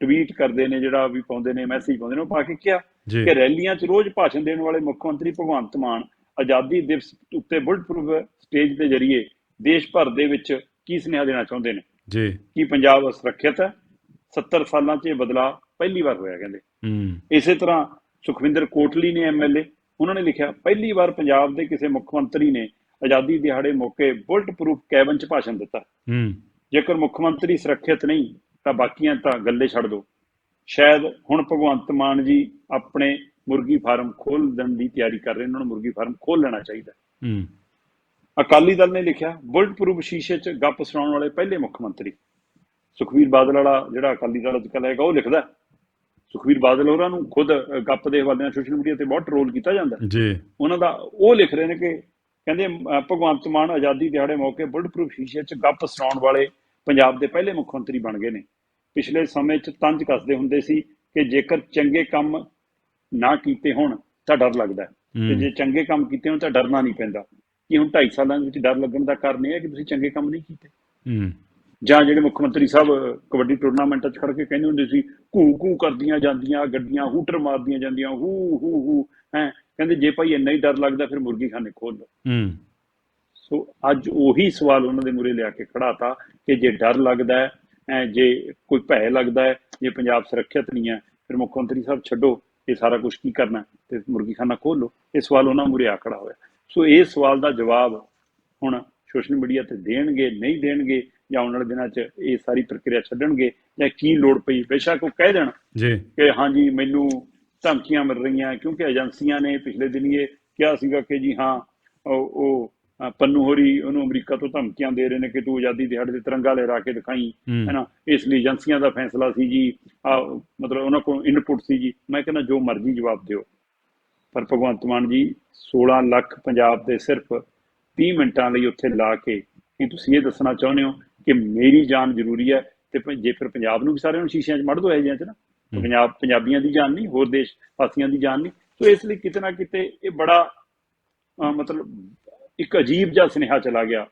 ਟਵੀਟ ਕਰਦੇ ਨੇ ਜਿਹੜਾ ਵੀ ਪਾਉਂਦੇ ਨੇ ਮੈਸੇਜ ਪਾਉਂਦੇ ਨੇ ਉਹ ਪਾ ਕੇ ਕਿਹਾ ਕਿ ਰੈਲੀਆਂ 'ਚ ਰੋਜ਼ ਭਾਸ਼ਣ ਦੇਣ ਵਾਲੇ ਮੁੱਖ ਮੰਤਰੀ ਭਗਵੰਤ ਮਾਨ ਆਜ਼ਾਦੀ ਦਿਵਸ ਉੱਤੇ ਬੁਲਟ ਪ੍ਰੂਫ ਸਟੇਜ ਦੇ ਜ਼ਰੀਏ ਦੇਸ਼ ਭਰ ਦੇ ਵਿੱਚ ਕੀ ਸੁਨੇਹਾ ਦੇਣਾ ਚਾਹੁੰਦੇ ਨੇ? ਜੀ। ਕਿ ਪੰਜਾਬ ਸੁਰੱਖਿਅਤ ਹੈ? 70 ਸਾਲਾਂ 'ਚ ਇਹ ਬਦਲਾਅ ਪਹਿਲੀ ਵਾਰ ਹੋਇਆ ਕਹਿੰਦੇ। ਹੂੰ। ਇਸੇ ਤਰ੍ਹਾਂ ਸੁਖਵਿੰਦਰ ਕੋਟਲੀ ਨੇ ਐਮਐਲਏ ਉਹਨਾਂ ਨੇ ਲਿਖਿਆ ਪਹਿਲੀ ਵਾਰ ਪੰਜਾਬ ਦੇ ਕਿਸੇ ਮੁੱਖ ਮੰਤਰੀ ਨੇ ਆਜ਼ਾਦੀ ਦਿਹਾੜੇ ਮੌਕੇ ਬੁਲਟ ਪ੍ਰੂਫ ਕੈਬਨ 'ਚ ਭਾਸ਼ਣ ਦਿੱਤਾ। ਹੂੰ। ਜੇਕਰ ਮੁੱਖ ਮੰਤਰੀ ਸੁਰੱਖਿਅਤ ਨਹੀਂ ਤਾਂ ਬਾਕੀਆਂ ਤਾਂ ਗੱਲੇ ਛੱਡ ਦਿਓ ਸ਼ਾਇਦ ਹੁਣ ਭਗਵੰਤ ਮਾਨ ਜੀ ਆਪਣੇ ਮੁਰਗੀ ਫਾਰਮ ਖੋਲ ਦੇਣ ਦੀ ਤਿਆਰੀ ਕਰ ਰਹੇ ਉਹਨਾਂ ਨੂੰ ਮੁਰਗੀ ਫਾਰਮ ਖੋਲ ਲੈਣਾ ਚਾਹੀਦਾ। ਹੂੰ। ਅਕਾਲੀ ਦਲ ਨੇ ਲਿਖਿਆ ਬੁਲਟ ਪ੍ਰੂਫ ਸ਼ੀਸ਼ੇ 'ਚ ਗੱਪ ਸੁਣਾਉਣ ਵਾਲੇ ਪਹਿਲੇ ਮੁੱਖ ਮੰਤਰੀ। ਸੁਖਵੀਰ ਬਾਦਲ ਵਾਲਾ ਜਿਹੜਾ ਅਕਾਲੀ ਦਲ ਅੱਜ ਕੱਲ੍ਹ ਹੈਗਾ ਉਹ ਲਿਖਦਾ। ਸੁਖਵੀਰ ਬਾਦਲ ਹੋਰਾਂ ਨੂੰ ਖੁਦ ਗੱਪ ਦੇ ਹਵਾਲੇ ਨਾਲ ਸੋਸ਼ਲ ਮੀਡੀਆ ਤੇ ਬਹੁਤ ਟਰੋਲ ਕੀਤਾ ਜਾਂਦਾ। ਜੀ। ਉਹਨਾਂ ਦਾ ਉਹ ਲਿਖ ਰਹੇ ਨੇ ਕਿ ਕਹਿੰਦੇ ਭਗਵੰਤ ਮਾਨ ਆਜ਼ਾਦੀ ਦਿਹਾੜੇ ਮੌਕੇ ਬੁਲਟ ਪ੍ਰੂਫ ਸ਼ੀਸ਼ੇ 'ਚ ਗੱਪ ਸੁਣਾਉਣ ਵਾਲੇ ਪੰਜਾਬ ਦੇ ਪਹਿਲੇ ਮੁੱਖ ਮੰਤਰੀ ਬਣ ਗਏ ਨੇ। ਪਿਛਲੇ ਸਮੇਂ 'ਚ ਤੰਜ ਕੱਸਦੇ ਹੁੰਦੇ ਸੀ ਕਿ ਜੇਕਰ ਚੰਗੇ ਕੰਮ ਨਾ ਕੀਤੇ ਹੋਣ ਤਾਂ ਡਰ ਲੱਗਦਾ ਤੇ ਜੇ ਚੰਗੇ ਕੰਮ ਕੀਤੇ ਹੋਣ ਤਾਂ ਡਰਨਾ ਨਹੀਂ ਪੈਂਦਾ। ਕਿ ਹੁਣ 2.5 ਸਾਲਾਂ ਵਿੱਚ ਡਰ ਲੱਗਣ ਦਾ ਕਾਰਨ ਇਹ ਹੈ ਕਿ ਤੁਸੀਂ ਚੰਗੇ ਕੰਮ ਨਹੀਂ ਕੀਤੇ। ਹੂੰ। ਜਾਂ ਜਿਹੜੇ ਮੁੱਖ ਮੰਤਰੀ ਸਾਹਿਬ ਕਬੱਡੀ ਟੂਰਨਾਮੈਂਟਾਂ 'ਚ ਖੜ ਕੇ ਕਹਿੰਦੇ ਹੁੰਦੇ ਸੀ ਘੂ ਘੂ ਕਰਦੀਆਂ ਜਾਂਦੀਆਂ ਗੱਡੀਆਂ ਹੂਟਰ ਮਾਰਦੀਆਂ ਜਾਂਦੀਆਂ ਹੂ ਹੂ ਹੂ ਹੈ। ਕਹਿੰਦੇ ਜੇ ਭਾਈ ਇੰਨਾ ਹੀ ਡਰ ਲੱਗਦਾ ਫਿਰ ਮੁਰਗੀ ਖਾਨੇ ਖੋਲ ਲਓ। ਹੂੰ। ਸੋ ਅੱਜ ਉਹੀ ਸਵਾਲ ਉਹਨਾਂ ਦੇ ਮੂਰੇ ਲਿਆ ਕੇ ਖੜਾਤਾ ਕਿ ਜੇ ਡਰ ਲੱਗਦਾ ਹੈ ਜੇ ਕੋਈ ਭੈ ਲੱਗਦਾ ਹੈ ਜੇ ਪੰਜਾਬ ਸੁਰੱਖਿਅਤ ਨਹੀਂ ਹੈ ਫਿਰ ਮੁੱਖ ਮੰਤਰੀ ਸਾਹਿਬ ਛੱਡੋ ਇਹ ਸਾਰਾ ਕੁਝ ਕੀ ਕਰਨਾ? ਤੇ ਮੁਰਗੀਖਾਨਾ ਖੋਲ ਲਓ। ਇਹ ਸਵਾਲ ਉਹਨਾਂ ਮੂਰੇ ਆਖੜਾ ਹੋਇਆ। ਸੋ ਇਹ ਸਵਾਲ ਦਾ ਜਵਾਬ ਹੁਣ ਸੋਸ਼ਲ ਮੀਡੀਆ ਤੇ ਦੇਣਗੇ ਨਹੀਂ ਦੇਣਗੇ ਜਾਂ ਆਉਣ ਵਾਲੇ ਦਿਨਾਂ 'ਚ ਇਹ ਸਾਰੀ ਪ੍ਰਕਿਰਿਆ ਛੱਡਣਗੇ ਜਾਂ ਕੀ ਲੋੜ ਪਈ ਬੇਸ਼ੱਕ ਉਹ ਕਹਿ ਦੇਣ ਜੀ। ਕਿ ਹਾਂਜੀ ਮੈਨੂੰ ਧਮਕੀਆਂ ਮਿਲ ਰਹੀਆਂ ਕਿਉਂਕਿ ਏਜੰਸੀਆਂ ਨੇ ਪਿਛਲੇ ਦਿਨ ਇਹ ਕਿਹਾ ਸੀਗਾ ਕਿ ਜੀ ਹਾਂ ਉਹ ਪੰਨੂ ਹੋਰੀ ਉਹਨੂੰ ਅਮਰੀਕਾ ਤੋਂ ਧਮਕੀਆਂ ਦੇ ਰਹੇ ਨੇ ਕਿ ਤੂੰ ਆਜ਼ਾਦੀ ਦਿਹਾੜੇ ਤੇ ਤਿਰੰਗਾ ਲਹਿਰਾ ਕੇ ਦਿਖਾਈ ਹੂੰ। ਹੈ ਨਾ? ਇਸ ਲਈ ਏਜੰਸੀਆਂ ਦਾ ਫੈਸਲਾ ਸੀ ਜੀ। ਆ ਮਤਲਬ ਉਹਨਾਂ ਕੋਲ ਇਨਪੁਟ ਸੀ ਜੀ। ਮੈਂ ਕਹਿੰਦਾ ਜੋ ਮਰਜ਼ੀ ਜਵਾਬ ਦਿਓ। ਪਰ ਭਗਵੰਤ ਮਾਨ ਜੀ 16 ਲੱਖ ਪੰਜਾਬ ਦੇ ਸਿਰਫ 30 ਮਿੰਟਾਂ ਲਈ ਉੱਥੇ ਲਾ ਕੇ ਕੀ ਤੁਸੀਂ ਇਹ ਦੱਸਣਾ ਚਾਹੁੰਦੇ ਹੋ ਕਿ ਮੇਰੀ ਜਾਨ ਜ਼ਰੂਰੀ ਹੈ ਤੇ ਜੇ ਫਿਰ ਪੰਜਾਬ ਨੂੰ ਵੀ ਸਾਰਿਆਂ ਨੂੰ ਸ਼ੀਸ਼ਿਆਂ 'ਚ ਮੜ ਦੋ ਇਹ ਜਿਹਾ 'ਚ ਨਾ ਪੰਜਾਬ ਪੰਜਾਬੀਆਂ ਦੀ ਜਾਨ ਨਹੀਂ ਹੋਰ ਦੇਸ਼ ਵਾਸੀਆਂ ਦੀ ਜਾਨ ਨਹੀਂ। ਸੋ ਇਸ ਲਈ ਕਿਤੇ ਨਾ ਕਿਤੇ ਇਹ ਬੜਾ ਮਤਲਬ ਇੱਕ ਅਜੀਬ ਜਿਹਾ ਸੁਨੇਹਾ ਚਲਾ ਗਿਆ।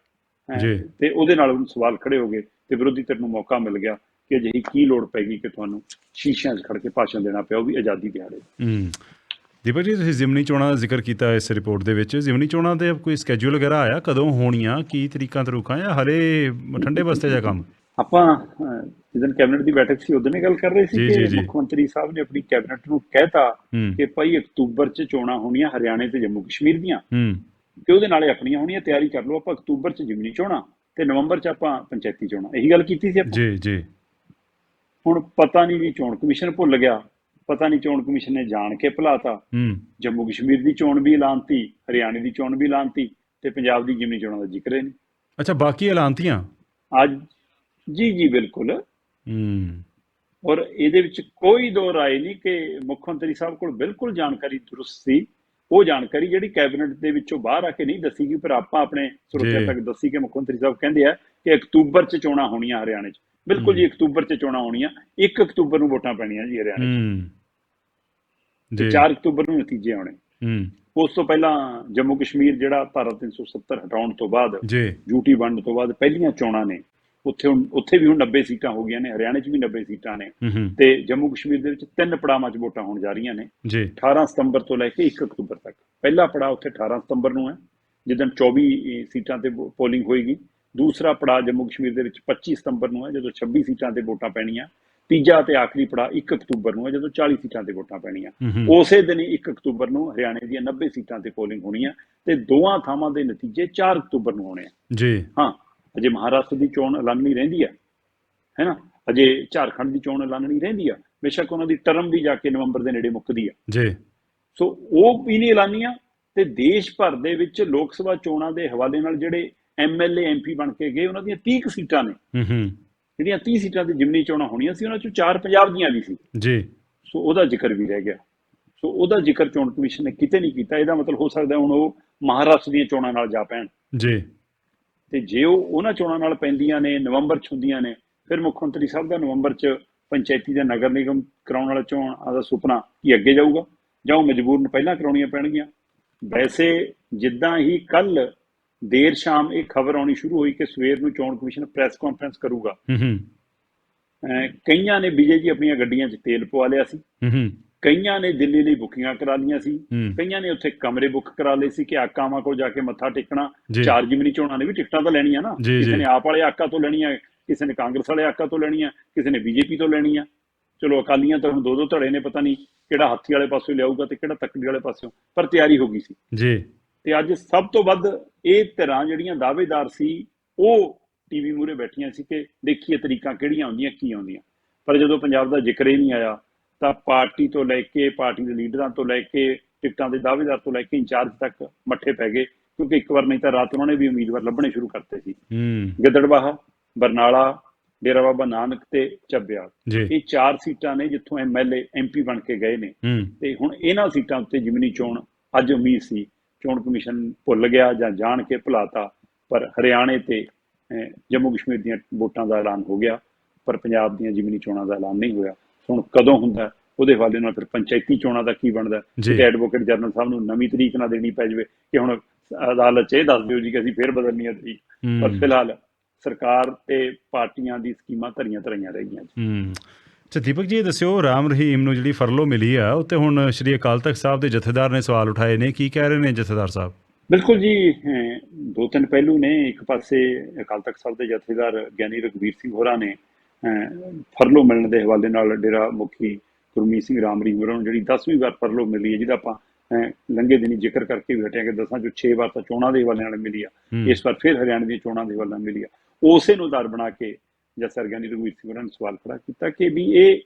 ਤੇ ਉਹਦੇ ਨਾਲ ਹੁਣ ਸਵਾਲ ਖੜੇ ਹੋ ਗਏ ਤੇ ਵਿਰੋਧੀ ਧਿਰ ਨੂੰ ਮੌਕਾ ਮਿਲ ਗਿਆ ਕਿ ਅਜਿਹੀ ਕੀ ਲੋੜ ਪੈਗੀ ਕਿ ਤੁਹਾਨੂੰ ਸ਼ੀਸ਼ਿਆਂ 'ਚ ਖੜ ਕੇ ਭਾਸ਼ਣ ਦੇਣਾ ਪਿਆ ਉਹ ਵੀ ਆਜ਼ਾਦੀ ਦਿਹਾੜੇ। ਹੂੰ। ਦੀਪਕ ਜੀ ਤੁਸੀਂ ਜ਼ਿਮਨੀ ਚੋਣਾਂ ਦਾ ਜ਼ਿਕਰ ਕੀਤਾ ਇਸ ਰਿਪੋਰਟ ਦੇ ਵਿੱਚ। ਜ਼ਿਮਨੀ ਚੋਣਾਂ ਦੇ ਕੋਈ ਸਕੇਜੂਲ ਵਗੈਰਾ ਆਇਆ? ਕਦੋਂ ਹੋਣੀਆਂ? ਕੀ ਤਰੀਕਾਂ ਤਰੀਕਾਂ ਜਾਂ ਹਲੇ ਠੰਡੇ ਬਸਤੇ ਜਾਂ ਕੰਮ? ਆਪਾਂ ਜਦੋਂ ਕੈਬਨਿਟ ਦੀ ਬੈਠਕ ਸੀ ਉਦੋਂ ਹੀ ਗੱਲ ਕਰ ਰਹੇ ਸੀ ਕਿ। ਮੁੱਖ ਮੰਤਰੀ ਸਾਹਿਬ ਨੇ ਆਪਣੀ ਕੈਬਨਿਟ ਨੂੰ ਕਹਿਤਾ ਕਿ ਭਾਈ ਅਕਤੂਬਰ 'ਚ ਚੋਣਾਂ ਹੋਣੀਆਂ ਹਰਿਆਣੇ ਤੇ ਜੰਮੂ ਕਸ਼ਮੀਰ ਦੀਆਂ। ਤੇ ਉਹਦੇ ਨਾਲੇ ਆਪਣੀਆਂ ਹੋਣੀਆਂ ਤਿਆਰੀ ਕਰ ਲਓ ਆਪਾਂ ਅਕਤੂਬਰ 'ਚ ਜਿਮਨੀ ਚੋਣਾਂ ਤੇ ਨਵੰਬਰ 'ਚ ਆਪਾਂ ਪੰਚਾਇਤੀ ਚੋਣਾਂ। ਇਹੀ ਗੱਲ ਕੀਤੀ ਸੀ ਆਪਾਂ? ਜੀ ਜੀ। ਹੁਣ ਪਤਾ ਨਹੀਂ ਵੀ ਚੋਣ ਕਮਿਸ਼ਨ ਭੁੱਲ ਗਿਆ। ਪਤਾ ਨਹੀਂ ਚੋਣ ਕਮਿਸ਼ਨ ਨੇ ਜਾਣ ਕੇ ਭੁਲਾਤਾ। ਜੰਮੂ ਕਸ਼ਮੀਰ ਦੀ ਚੋਣ ਵੀ ਐਲਾਨਤੀ ਹਰਿਆਣੇ ਦੀ ਚੋਣ ਵੀ ਐਲਾਨਤੀ ਤੇ ਪੰਜਾਬ ਦੀ ਜਿਮਨੀ ਚੋਣਾਂ ਦਾ ਜ਼ਿਕਰ ਹੀ ਨਹੀਂ ਅੱਛਾ ਬਾਕੀ ਐਲਾਨਤੀਆਂ ਅੱਜ ਜੀ ਜੀ ਬਿਲਕੁਲ। ਹੂੰ। ਔਰ ਇਹਦੇ ਵਿੱਚ ਕੋਈ ਦੋ ਰਾਏ ਨਹੀਂ ਕਿ ਮੁੱਖ ਮੰਤਰੀ ਸਾਹਿਬ ਕੋਲ ਬਿਲਕੁਲ ਜਾਣਕਾਰੀ ਦਰੁਸਤ ਸੀ। ਉਹ ਜਾਣਕਾਰੀ ਜਿਹੜੀ ਕੈਬਨਿਟ ਦੇ ਵਿੱਚੋਂ ਬਾਹਰ ਆ ਕੇ ਨਹੀਂ ਦੱਸੀ ਗਈ ਪਰ ਆਪਾਂ ਆਪਣੇ ਸਰੋਤਿਆਂ। ਤੱਕ ਦੱਸੀ ਕਿ ਮੁੱਖ ਮੰਤਰੀ ਸਾਹਿਬ ਕਹਿੰਦੇ ਆ ਕਿ ਅਕਤੂਬਰ 'ਚ ਚੋਣਾਂ ਹੋਣੀਆਂ ਹਰਿਆਣੇ 'ਚ। ਬਿਲਕੁਲ ਜੀ ਅਕਤੂਬਰ 'ਚ ਚੋਣਾਂ ਹੋਣੀਆਂ 1 ਅਕਤੂਬਰ ਨੂੰ ਵੋਟਾਂ ਪੈਣੀਆਂ ਜੀ ਹਰਿਆਣੇ 'ਚ। ਜੀ। 4 ਅਕਤੂਬਰ ਨੂੰ ਨਤੀਜੇ ਆਉਣੇ। ਹੂੰ। ਉਸ ਤੋਂ ਪਹਿਲਾਂ ਜੰਮੂ ਕਸ਼ਮੀਰ ਜਿਹੜਾ ਧਾਰਾ 370 ਹਟਾਉਣ ਤੋਂ ਬਾਅਦ ਜੀ। ਯੂਟੀ ਵੰਡ ਤੋਂ ਬਾਅਦ ਪਹਿਲੀਆਂ ਚੋਣਾਂ ਨੇ ਉੱਥੇ ਉੱਥੇ ਵੀ ਹੁਣ 90 ਸੀਟਾਂ ਹੋ ਗਈਆਂ ਨੇ ਹਰਿਆਣੇ 'ਚ ਵੀ 90 ਸੀਟਾਂ ਨੇ। ਤੇ ਜੰਮੂ ਕਸ਼ਮੀਰ ਦੇ ਵਿੱਚ ਤਿੰਨ ਪੜਾਵਾਂ 'ਚ ਵੋਟਾਂ ਹੋਣ ਜਾ ਰਹੀਆਂ ਨੇ। ਜੀ। 18 ਸਤੰਬਰ ਤੋਂ ਲੈ ਕੇ 1 ਅਕਤੂਬਰ ਤੱਕ। ਪਹਿਲਾ ਪੜਾਅ ਉੱਥੇ 18 ਸਤੰਬਰ ਨੂੰ ਹੈ ਜਿੱਦਣ 24 ਸੀਟਾਂ ਤੇ ਪੋਲਿੰਗ ਹੋਏਗੀ। ਦੂਸਰਾ ਪੜਾਅ ਜੰਮੂ ਕਸ਼ਮੀਰ ਦੇ ਵਿੱਚ 25 ਸਤੰਬਰ ਨੂੰ ਹੈ ਜਦੋਂ 26 ਸੀਟਾਂ ਤੇ ਵੋਟਾਂ ਪੈਣੀਆਂ। ਤੀਜਾ ਤੇ ਆਖਰੀ ਪੜਾਅ 1 ਅਕਤੂਬਰ ਨੂੰ ਹੈ ਜਦੋਂ 40 ਸੀਟਾਂ ਤੇ ਵੋਟਾਂ ਪੈਣੀਆਂ। ਉਸੇ ਦਿਨ ਹੀ 1 ਅਕਤੂਬਰ ਨੂੰ ਹਰਿਆਣੇ ਦੀਆਂ 90 ਸੀਟਾਂ ਤੇ ਪੋਲਿੰਗ ਹੋਣੀ ਹੈ ਤੇ ਦੋਵਾਂ ਥਾਵਾਂ ਦੇ ਨਤੀਜੇ 4 ਅਕਤੂਬਰ ਨੂੰ ਹੋਣੇ ਆ। ਜੀ। ਹਾਂ ਅਜੇ ਮਹਾਰਾਸ਼ਟਰ ਦੀ ਚੋਣ ਐਲਾਨਣੀ ਰਹਿੰਦੀ ਹੈ ਹੈ ਨਾ? ਅਜੇ ਝਾਰਖੰਡ ਦੀ ਚੋਣ ਐਲਾਨਣੀ ਰਹਿੰਦੀ ਆ। ਬੇਸ਼ੱਕ ਉਹਨਾਂ ਦੀ ਟਰਮ ਵੀ ਜਾ ਕੇ ਨਵੰਬਰ ਦੇ ਨੇੜੇ ਮੁੱਕਦੀ ਆ। ਜੀ। ਸੋ ਉਹ ਵੀ ਨਹੀਂ ਐਲਾਨੀਆਂ ਤੇ ਦੇਸ਼ ਭਰ ਦੇ ਵਿੱਚ ਲੋਕ ਸਭਾ ਚੋਣਾਂ ਦੇ ਹਵਾਲੇ ਨਾਲ ਜਿਹੜੇ ਐਮਐਲਏ ਐਮਪੀ ਬਣ ਕੇ ਗਏ ਉਹਨਾਂ ਦੀਆਂ 30 ਕੁ ਸੀਟਾਂ ਨੇ। ਹੂੰ ਹੂੰ। ਜਿਹੜੀਆਂ 30 ਸੀਟਾਂ ਤੇ ਜਿਮਨੀ ਚੋਣਾਂ ਹੋਣੀਆਂ ਸੀ ਉਹਨਾਂ ਚੋਂ 4 ਪੰਜਾਬ ਦੀਆਂ ਵੀ ਸੀ। ਜੀ। ਸੋ ਉਹਦਾ ਜ਼ਿਕਰ ਵੀ ਰਹਿ ਗਿਆ। ਸੋ ਉਹਦਾ ਜ਼ਿਕਰ ਚੋਣ ਕਮਿਸ਼ਨ ਨੇ ਕਿਤੇ ਨਹੀਂ ਕੀਤਾ। ਇਹਦਾ ਮਤਲਬ ਹੋ ਸਕਦਾ ਹੁਣ ਉਹ ਮਹਾਰਾਸ਼ਟਰ ਦੀਆਂ ਚੋਣਾਂ ਨਾਲ ਜਾ ਪੈਣ। ਜੀ। ਤੇ ਜੇ ਉਹ ਉਹਨਾਂ ਚੋਣਾਂ ਨਾਲ ਪੈਂਦੀਆਂ ਨੇ ਨਵੰਬਰ ਚ ਹੁੰਦੀਆਂ ਨੇ ਫਿਰ ਮੁੱਖ ਮੰਤਰੀ ਸਾਹਿਬ ਦਾ ਨਵੰਬਰ ਚ ਪੰਚਾਇਤੀ ਦਾ ਨਗਰ ਨਿਗਮ ਕਰਾਉਣ ਵਾਲਾ ਚੋਣ ਆਦਾ ਸੁਪਨਾ ਕੀ ਅੱਗੇ ਜਾਊਗਾ? ਜਾਂ ਉਹ ਮਜਬੂਰਨ ਪਹਿਲਾਂ ਕਰਾਉਣੀਆਂ ਪੈਣਗੀਆਂ? ਵੈਸੇ ਜਿੱਦਾਂ ਹੀ ਕੱਲ ਦੇਰ ਸ਼ਾਮ ਇਹ ਖਬਰ ਆਉਣੀ ਸ਼ੁਰੂ ਹੋਈ ਕਿ ਸਵੇਰ ਨੂੰ ਚੋਣ ਕਮਿਸ਼ਨ ਪ੍ਰੈਸ ਕਾਨਫਰੰਸ ਕਰੂਗਾ। ਹੂੰ ਕਈਆਂ ਨੇ ਬੀਜੇਪੀ ਆਪਣੀਆਂ ਗੱਡੀਆਂ 'ਚ ਤੇਲ ਪਵਾ ਲਿਆ ਸੀ। ਹੂੰ ਹੂੰ। ਕਈਆਂ ਨੇ ਦਿੱਲੀ ਲਈ ਬੁਕਿੰਗਾਂ ਕਰਾ ਲਈਆਂ ਸੀ। ਕਈਆਂ ਨੇ ਉੱਥੇ ਕਮਰੇ ਬੁੱਕ ਕਰਾ ਲਏ ਸੀ ਕਿ ਆਕਾਵਾਂ ਕੋਲ ਜਾ ਕੇ ਮੱਥਾ ਟੇਕਣਾ। ਜੀ। ਚਾਰ ਜਿਮਨੀ ਚੋਣਾਂ ਨੇ ਵੀ ਟਿਕਟਾਂ ਤਾਂ ਲੈਣੀਆਂ ਨਾ। ਜੀ, ਕਿਸੇ ਜੀ। ਨੇ ਆਪ ਵਾਲੇ ਆਕਾ ਤੋਂ ਲੈਣੀਆਂ ਕਿਸੇ ਨੇ ਕਾਂਗਰਸ ਵਾਲੇ ਆਕਾ ਤੋਂ ਲੈਣੀਆਂ ਕਿਸੇ ਨੇ ਬੀਜੇਪੀ ਤੋਂ ਲੈਣੀਆਂ। ਚਲੋ ਅਕਾਲੀਆਂ ਤਾਂ ਹੁਣ ਦੋ ਦੋ ਧੜੇ ਨੇ ਪਤਾ ਨਹੀਂ ਕਿਹੜਾ ਹਾਥੀ ਵਾਲੇ ਪਾਸੋਂ ਲਿਆਊਗਾ ਤੇ ਕਿਹੜਾ ਤੱਕੜੀ ਵਾਲੇ ਪਾਸੋਂ ਪਰ ਤਿਆਰੀ ਹੋ ਗਈ ਸੀ। ਜੀ। ਤੇ ਅੱਜ ਸਭ ਤੋਂ ਵੱਧ ਇਹ ਧਿਰਾਂ ਜਿਹੜੀਆਂ ਦਾਅਵੇਦਾਰ ਸੀ ਉਹ ਟੀਵੀ ਮੂਹਰੇ ਬੈਠੀਆਂ ਸੀ ਕਿ ਦੇਖੀਏ ਤਰੀਕਾਂ ਕਿਹੜੀਆਂ ਆਉਂਦੀਆਂ ਕੀ ਆਉਂਦੀਆਂ। ਪਰ ਜਦੋਂ ਪੰਜਾਬ ਦਾ ਜ਼ਿਕਰ ਹੀ ਨਹੀਂ ਆਇਆ ਤਾਂ ਪਾਰਟੀ ਤੋਂ ਲੈ ਕੇ ਪਾਰਟੀ ਦੇ ਲੀਡਰਾਂ ਤੋਂ ਲੈ ਕੇ ਟਿਕਟਾਂ ਦੇ ਦਾਅਵੇਦਾਰ ਤੋਂ ਲੈ ਕੇ ਇੰਚਾਰਜ ਤੱਕ ਮੱਠੇ ਪੈ ਗਏ ਕਿਉਂਕਿ ਇੱਕ ਵਾਰ ਨਹੀਂ ਤਾਂ ਰਾਤ ਉਹਨਾਂ ਨੇ ਵੀ ਉਮੀਦਵਾਰ ਲੱਭਣੇ ਸ਼ੁਰੂ ਕਰਤੇ ਸੀ। ਹੂੰ। ਗਿੱਦੜਬਾਹਾ ਬਰਨਾਲਾ ਡੇਰਾ ਬਾਬਾ ਨਾਨਕ ਤੇ ਚੱਬਿਆਲ ਜੀ। ਇਹ ਚਾਰ ਸੀਟਾਂ ਨੇ ਜਿੱਥੋਂ ਐਮਐਲਏ ਐਮਪੀ ਬਣ ਕੇ ਗਏ ਨੇ। ਤੇ ਹੁਣ ਇਹਨਾਂ ਸੀਟਾਂ ਉੱਤੇ ਜਿਮਨੀ ਚੋਣ ਅੱਜ ਉਮੀਦ ਸੀ। ਚੋਣ ਕਮਿਸ਼ਨ ਭੁੱਲ ਗਿਆ ਜਾਂ ਜਾਣ ਕੇ ਭੁਲਾਤਾ ਪਰ ਹਰਿਆਣੇ ਤੇ ਜੰਮੂ ਕਸ਼ਮੀਰ ਦੀਆਂ ਵੋਟਾਂ ਦਾ ਐਲਾਨ ਹੋ ਗਿਆ ਪਰ ਪੰਜਾਬ ਦੀਆਂ ਜਿਮਨੀ ਚੋਣਾਂ ਦਾ ਐਲਾਨ ਨਹੀਂ ਹੋਇਆ ਹੁਣ ਕਦੋਂ ਹੁੰਦਾ ਉਹਦੇ ਹਵਾਲੇ ਨਾਲ ਫਿਰ ਪੰਚਾਇਤੀ ਚੋਣਾਂ ਦਾ ਕੀ ਬਣਦਾ। ਕਿ ਐਡਵੋਕੇਟ ਜਨਰਲ ਸਾਹਿਬ ਨੂੰ ਨਵੀਂ ਤਰੀਕ ਨਾ ਦੇਣੀ ਪੈ ਜਾਵੇ ਕਿ ਹੁਣ ਅਦਾਲਤ 'ਚ ਇਹ ਦੱਸ ਦਿਓ ਜੀ ਕਿ ਅਸੀਂ ਫੇਰ ਬਦਲਣੀ ਹੈ ਤਰੀਕ ਪਰ। ਫਿਲਹਾਲ ਸਰਕਾਰ ਤੇ ਪਾਰਟੀਆਂ ਦੀ ਸਕੀਮਾਂ ਧਰੀਆਂ ਧਰੀਆਂ ਰਹਿ ਗਈਆਂ ਜੀ। ਅੱਛਾ ਦੀਪਕ ਜੀ ਦੱਸਿਓ ਰਾਮ ਰਹੀਮ ਨੂੰ ਜਿਹੜੀ ਫਰਲੋ ਮਿਲੀ ਆ ਉੱਤੇ ਹੁਣ ਸ਼੍ਰੀ ਅਕਾਲ ਤਖਤ ਸਾਹਿਬ ਦੇ ਜਥੇਦਾਰ ਨੇ ਸਵਾਲ ਉਠਾਏ ਨੇ। ਕੀ ਕਹਿ ਰਹੇ ਨੇ ਜਥੇਦਾਰ ਸਾਹਿਬ? ਬਿਲਕੁਲ ਜੀ ਦੋ ਤਿੰਨ ਪਹਿਲੂ ਨੇ। ਇੱਕ ਪਾਸੇ ਅਕਾਲ ਤਖਤ ਸਾਹਿਬ ਦੇ ਜਥੇਦਾਰ ਗਿਆਨੀ ਰਘਵੀਰ ਸਿੰਘ ਹੋਰਾਂ ਨੇ ਫਰਲੋ ਮਿਲਣ ਦੇ ਹਵਾਲੇ ਨਾਲ ਡੇਰਾ ਮੁਖੀ ਗੁਰਮੀਤ ਸਿੰਘ ਰਾਮਰੀ ਹੋਰਾਂ ਨੂੰ ਜਿਹੜੀ 10ਵੀਂ ਵਾਰ ਪਰਲੋ ਮਿਲੀ ਹੈ ਜਿਹਦਾ ਆਪਾਂ ਲੰਘੇ ਦਿਨੀ ਜ਼ਿਕਰ ਕਰਕੇ ਵੀ ਹਟਿਆ ਕਿ ਦਸਾਂ ਚੋਂ 6 ਵਾਰ ਤਾਂ ਚੋਣਾਂ ਦੇ ਹਵਾਲੇ ਨਾਲ ਮਿਲੀ ਆ। ਇਸ ਵਾਰ ਫਿਰ ਹਰਿਆਣਾ ਦੀਆਂ ਚੋਣਾਂ ਦੇ ਹਵਾਲੇ ਨਾਲ ਮਿਲੀ ਆ। ਉਸੇ ਨੂੰ ਆਧਾਰ ਬਣਾ ਕੇ ਜਸ ਸਰਗਿਆਨੀ ਰਘੁਵੀਰ ਸਿੰਘ ਹੋਰਾਂ ਨੇ ਸਵਾਲ ਖੜਾ ਕੀਤਾ ਕਿ ਵੀ ਇਹ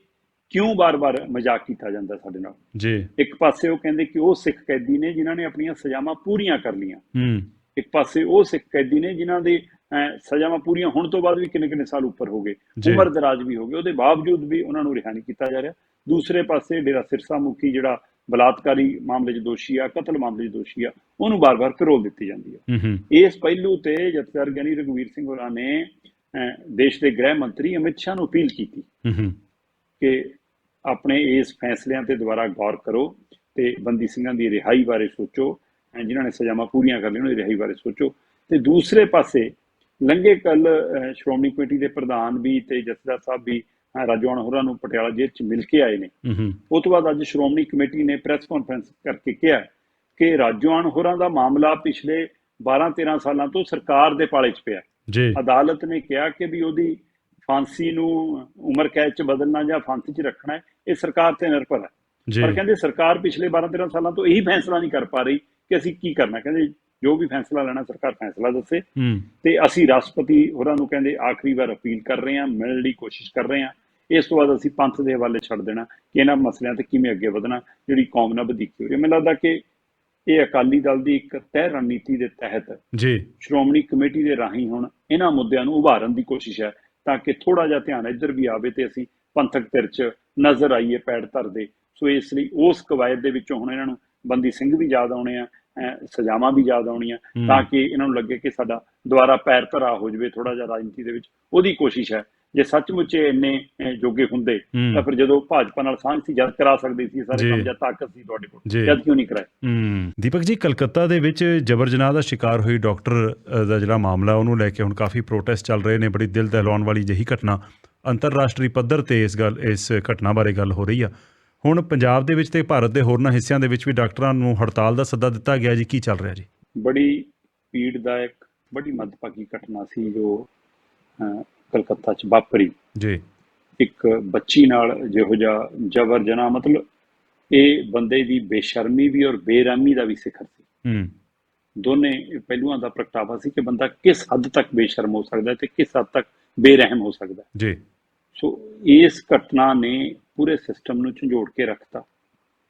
ਕਿਉਂ ਬਾਰ-ਬਾਰ ਮਜ਼ਾਕ ਕੀਤਾ ਜਾਂਦਾ ਸਾਡੇ ਨਾਲ? ਜੀ। ਇੱਕ ਪਾਸੇ ਉਹ ਕਹਿੰਦੇ ਕਿ ਉਹ ਸਿੱਖ ਕੈਦੀ ਨੇ ਜਿਨ੍ਹਾਂ ਨੇ ਆਪਣੀਆਂ ਸਜ਼ਾਵਾਂ ਪੂਰੀਆਂ ਕਰ ਲਈਆਂ। ਹੂੰ। ਇੱਕ ਪਾਸੇ ਉਹ ਸਿੱਖ ਕੈਦੀ ਨੇ ਜਿਨ੍ਹਾਂ ਦੇ ਸਜ਼ਾਵਾਂ ਪੂਰੀਆਂ ਹੋਣ ਤੋਂ ਬਾਅਦ ਵੀ ਕਿੰਨੇ ਕਿੰਨੇ ਸਾਲ ਉੱਪਰ ਹੋ ਗਏ ਜੀ। ਉਮਰ ਦਰਾਜ ਵੀ ਹੋ ਗਏ ਉਹਦੇ ਬਾਵਜੂਦ ਵੀ ਉਹਨਾਂ ਨੂੰ ਰਿਹਾ ਨਹੀਂ ਕੀਤਾ ਜਾ ਰਿਹਾ। ਦੂਸਰੇ ਪਾਸੇ ਡੇਰਾ ਸਿਰਸਾ ਮੁਖੀ ਜਿਹੜਾ ਬਲਾਤਕਾਰੀ ਮਾਮਲੇ 'ਚ ਦੋਸ਼ੀ ਆ ਕਤਲ ਮਾਮਲੇ 'ਚ ਦੋਸ਼ੀ ਆ ਉਹਨੂੰ ਬਾਰ-ਬਾਰ ਕਰੋਲ ਦਿੱਤੀ ਜਾਂਦੀ ਆ। ਇਸ ਪਹਿਲੂ ਤੇ ਜਥੇਦਾਰ ਗਿਆਨੀ ਰਘਵੀਰ ਸਿੰਘ ਹੋਰਾਂ ਨੇ ਦੇਸ਼ ਦੇ ਗ੍ਰਹਿ ਮੰਤਰੀ ਅਮਿਤ ਸ਼ਾਹ ਨੂੰ ਅਪੀਲ ਕੀਤੀ ਕਿ ਆਪਣੇ ਇਸ ਫੈਸਲਿਆਂ ਤੇ ਦੁਬਾਰਾ ਗੌਰ ਕਰੋ ਤੇ ਬੰਦੀ ਸਿੰਘਾਂ ਦੀ ਰਿਹਾਈ ਬਾਰੇ ਸੋਚੋ ਜਿਨ੍ਹਾਂ ਨੇ ਸਜ਼ਾਵਾਂ ਪੂਰੀਆਂ ਕਰ ਲਈਆਂ ਉਹਨਾਂ ਦੀ ਰਿਹਾਈ ਬਾਰੇ ਸੋਚੋ। ਤੇ ਦੂਸਰੇ ਪਾਸੇ ਲੰਘੇ ਕੱਲ ਸ਼੍ਰੋਮਣੀ ਕਮੇਟੀ ਦੇ ਪ੍ਰਧਾਨ ਵੀ ਤੇ ਜਥੇਦਾਰ ਸਾਹਿਬ ਵੀ ਰਾਜੋਆਣਾ ਹੋਰਾਂ ਨੂੰ ਪਟਿਆਲਾ ਜੇਲ੍ਹ 'ਚ ਮਿਲ ਕੇ ਆਏ ਨੇ। ਉਹ ਤੋਂ ਬਾਅਦ ਅੱਜ ਸ਼੍ਰੋਮਣੀ ਕਮੇਟੀ ਨੇ ਪ੍ਰੈਸ ਕਾਨਫਰੰਸ ਕਰਕੇ ਕਿਹਾ ਕਿ ਰਾਜੋਆਣ ਹੋਰਾਂ ਦਾ ਮਾਮਲਾ ਪਿਛਲੇ 12-13 ਸਾਲਾਂ ਤੋਂ ਸਰਕਾਰ ਦੇ ਪਾਲੇ 'ਚ ਪਿਆ। ਜੀ। ਅਦਾਲਤ ਨੇ ਕਿਹਾ ਕਿ ਵੀ ਉਹਦੀ ਫਾਂਸੀ ਨੂੰ ਉਮਰ ਕੈਦ 'ਚ ਬਦਲਣਾ ਜਾਂ ਫਾਂਸੀ 'ਚ ਰੱਖਣਾ ਇਹ ਸਰਕਾਰ ਤੇ ਨਿਰਭਰ ਹੈ। ਪਰ ਕਹਿੰਦੇ ਸਰਕਾਰ ਪਿਛਲੇ 12-13 ਸਾਲਾਂ ਤੋਂ ਇਹੀ ਫੈਸਲਾ ਨਹੀਂ ਕਰ ਪਾ ਰਹੀ ਕਿ ਅਸੀਂ ਕੀ ਕਰਨਾ ਕਹਿੰਦੇ ਜੋ ਵੀ ਫੈਸਲਾ ਲੈਣਾ ਸਰਕਾਰ ਫੈਸਲਾ ਦੱਸੇ। ਤੇ ਅਸੀਂ ਰਾਸ਼ਟਰਪਤੀ ਹੋਰਾਂ ਨੂੰ ਕਹਿੰਦੇ ਆਖਰੀ ਵਾਰ ਅਪੀਲ ਕਰ ਰਹੇ ਹਾਂ ਮਿਲਣ ਦੀ ਕੋਸ਼ਿਸ਼ ਕਰ ਰਹੇ ਹਾਂ। ਇਸ ਤੋਂ ਬਾਅਦ ਅਸੀਂ ਪੰਥ ਦੇ ਹਵਾਲੇ ਛੱਡ ਦੇਣਾ ਕਿ ਇਹਨਾਂ ਮਸਲਿਆਂ ਤੇ ਕਿਵੇਂ ਅੱਗੇ ਵਧਣਾ ਜਿਹੜੀ ਕੌਮ ਨਾਲ ਵਧੀਕੀ ਹੋ ਰਹੀ ਹੈ। ਮੈਨੂੰ ਲੱਗਦਾ ਕਿ ਇਹ ਅਕਾਲੀ ਦਲ ਦੀ ਇੱਕ ਤੈਅ ਰਣਨੀਤੀ ਦੇ ਤਹਿਤ ਜੀ। ਸ਼੍ਰੋਮਣੀ ਕਮੇਟੀ ਦੇ ਰਾਹੀਂ ਹੁਣ ਇਹਨਾਂ ਮੁੱਦਿਆਂ ਨੂੰ ਉਭਾਰਨ ਦੀ ਕੋਸ਼ਿਸ਼ ਹੈ ਤਾਂ ਕਿ ਥੋੜਾ ਜਿਹਾ ਧਿਆਨ ਇੱਧਰ ਵੀ ਆਵੇ ਤੇ ਅਸੀਂ ਪੰਥਕ ਧਿਰ 'ਚ ਨਜ਼ਰ ਆਈਏ ਪੈੜ ਧਰਦੇ। ਸੋ ਇਸ ਲਈ ਉਸ ਕਵਾਇਦ ਦੇ ਵਿੱਚੋਂ ਹੁਣ ਇਹਨਾਂ ਨੂੰ ਬੰਦੀ ਸਿੰਘ ਵੀ ਯਾਦ ਆਉਣੇ ਆ ਸਜ਼ਾਵਾਂ ਵੀ ਯਾਦ ਆਉਣੀਆਂ। ਤਾਂ ਕਿ ਇਹਨਾਂ ਨੂੰ ਲੱਗੇ ਕਿ ਸਾਡਾ ਦੁਬਾਰਾ ਪੈਰ ਧਰਾ ਹੋ ਜਾਵੇ ਥੋੜਾ ਜਿਹਾ ਰਾਜਨੀਤੀ ਦੇ ਵਿੱਚ। ਉਹਦੀ ਕੋਸ਼ਿਸ਼ ਹੈ ਜੇ ਸੱਚਮੁੱਚ ਇੰਨੇ ਜੋਗੇ ਹੁੰਦੇ। ਤਾਂ ਫਿਰ ਜਦੋਂ ਭਾਜਪਾ ਨਾਲ ਸਾਂਝ ਸੀ ਜਦ ਕਰਾ ਸਕਦੇ ਸੀ ਜੀ। ਸਾਰੇ ਕੰਮ ਜਦ ਤਾਕਤ ਸੀ ਤੁਹਾਡੇ ਕੋਲ ਜੀ। ਜਦ ਕਿਉਂ ਨਹੀਂ ਕਰਾਏ ਹੂੰ ਦੀਪਕ ਜੀ ਕਲਕੱਤਾ ਦੇ ਵਿੱਚ ਜਬਰ ਜਨਾਹ ਦਾ ਸ਼ਿਕਾਰ ਹੋਈ ਡਾਕਟਰ ਦਾ ਜਿਹੜਾ ਮਾਮਲਾ ਉਹਨੂੰ ਲੈ ਕੇ ਹੁਣ ਕਾਫੀ ਪ੍ਰੋਟੈਸਟ ਚੱਲ ਰਹੇ ਨੇ ਬੜੀ ਦਿਲ ਦਹਿਲਾਉਣ ਵਾਲੀ ਜਿਹੀ ਘਟਨਾ ਅੰਤਰਰਾਸ਼ਟਰੀ ਪੱਧਰ ਤੇ ਇਸ ਗੱਲ ਇਸ ਘਟਨਾ ਬਾਰੇ ਗੱਲ ਹੋ ਰਹੀ ਆ ਹੁਣ ਪੰਜਾਬ ਦੇ ਵਿੱਚ ਤੇ ਭਾਰਤ ਦੇ ਹੋਰਨਾਂ ਹਿੱਸਿਆਂ ਦੇ ਵਿੱਚ ਵੀ ਡਾਕਟਰਾਂ ਨੂੰ ਹੜਤਾਲ ਦਾ ਸੱਦਾ ਦਿੱਤਾ ਗਿਆ ਜੀ ਕੀ ਚੱਲ ਰਿਹਾ ਜੀ ਬੜੀ ਪੀੜਦਾਇਕ ਬੜੀ ਮੱਦਭਾਗੀ ਘਟਨਾ ਸੀ ਜੋ ਕਲਕੱਤਾ 'ਚ ਵਾਪਰੀ। ਜੀ। ਇੱਕ ਬੱਚੀ ਨਾਲ ਜਿਹੋ ਜਿਹਾ ਜਬਰ ਜਨਾਹ ਮਤਲਬ ਇਹ ਬੰਦੇ ਦੀ ਬੇਸ਼ਰਮੀ ਵੀ ਔਰ ਬੇਰਹਿਮੀ ਦਾ ਵੀ ਸਿਖਰ ਸੀ। ਹੂੰ। ਦੋਨੇ ਪਹਿਲੂਆਂ ਦਾ ਪ੍ਰਗਟਾਵਾ ਸੀ ਕਿ ਬੰਦਾ ਕਿਸ ਹੱਦ ਤੱਕ ਬੇਸ਼ਰਮ ਹੋ ਸਕਦਾ ਹੈ ਤੇ ਕਿਸ ਹੱਦ ਤੱਕ ਬੇਰਹਿਮ ਹੋ ਸਕਦਾ। ਹੈ ਜੀ। ਸੋ ਇਸ ਘਟਨਾ ਨੇ ਪੂਰੇ ਸਿਸਟਮ ਨੂੰ ਝੰਜੋੜ ਕੇ ਰੱਖਤਾ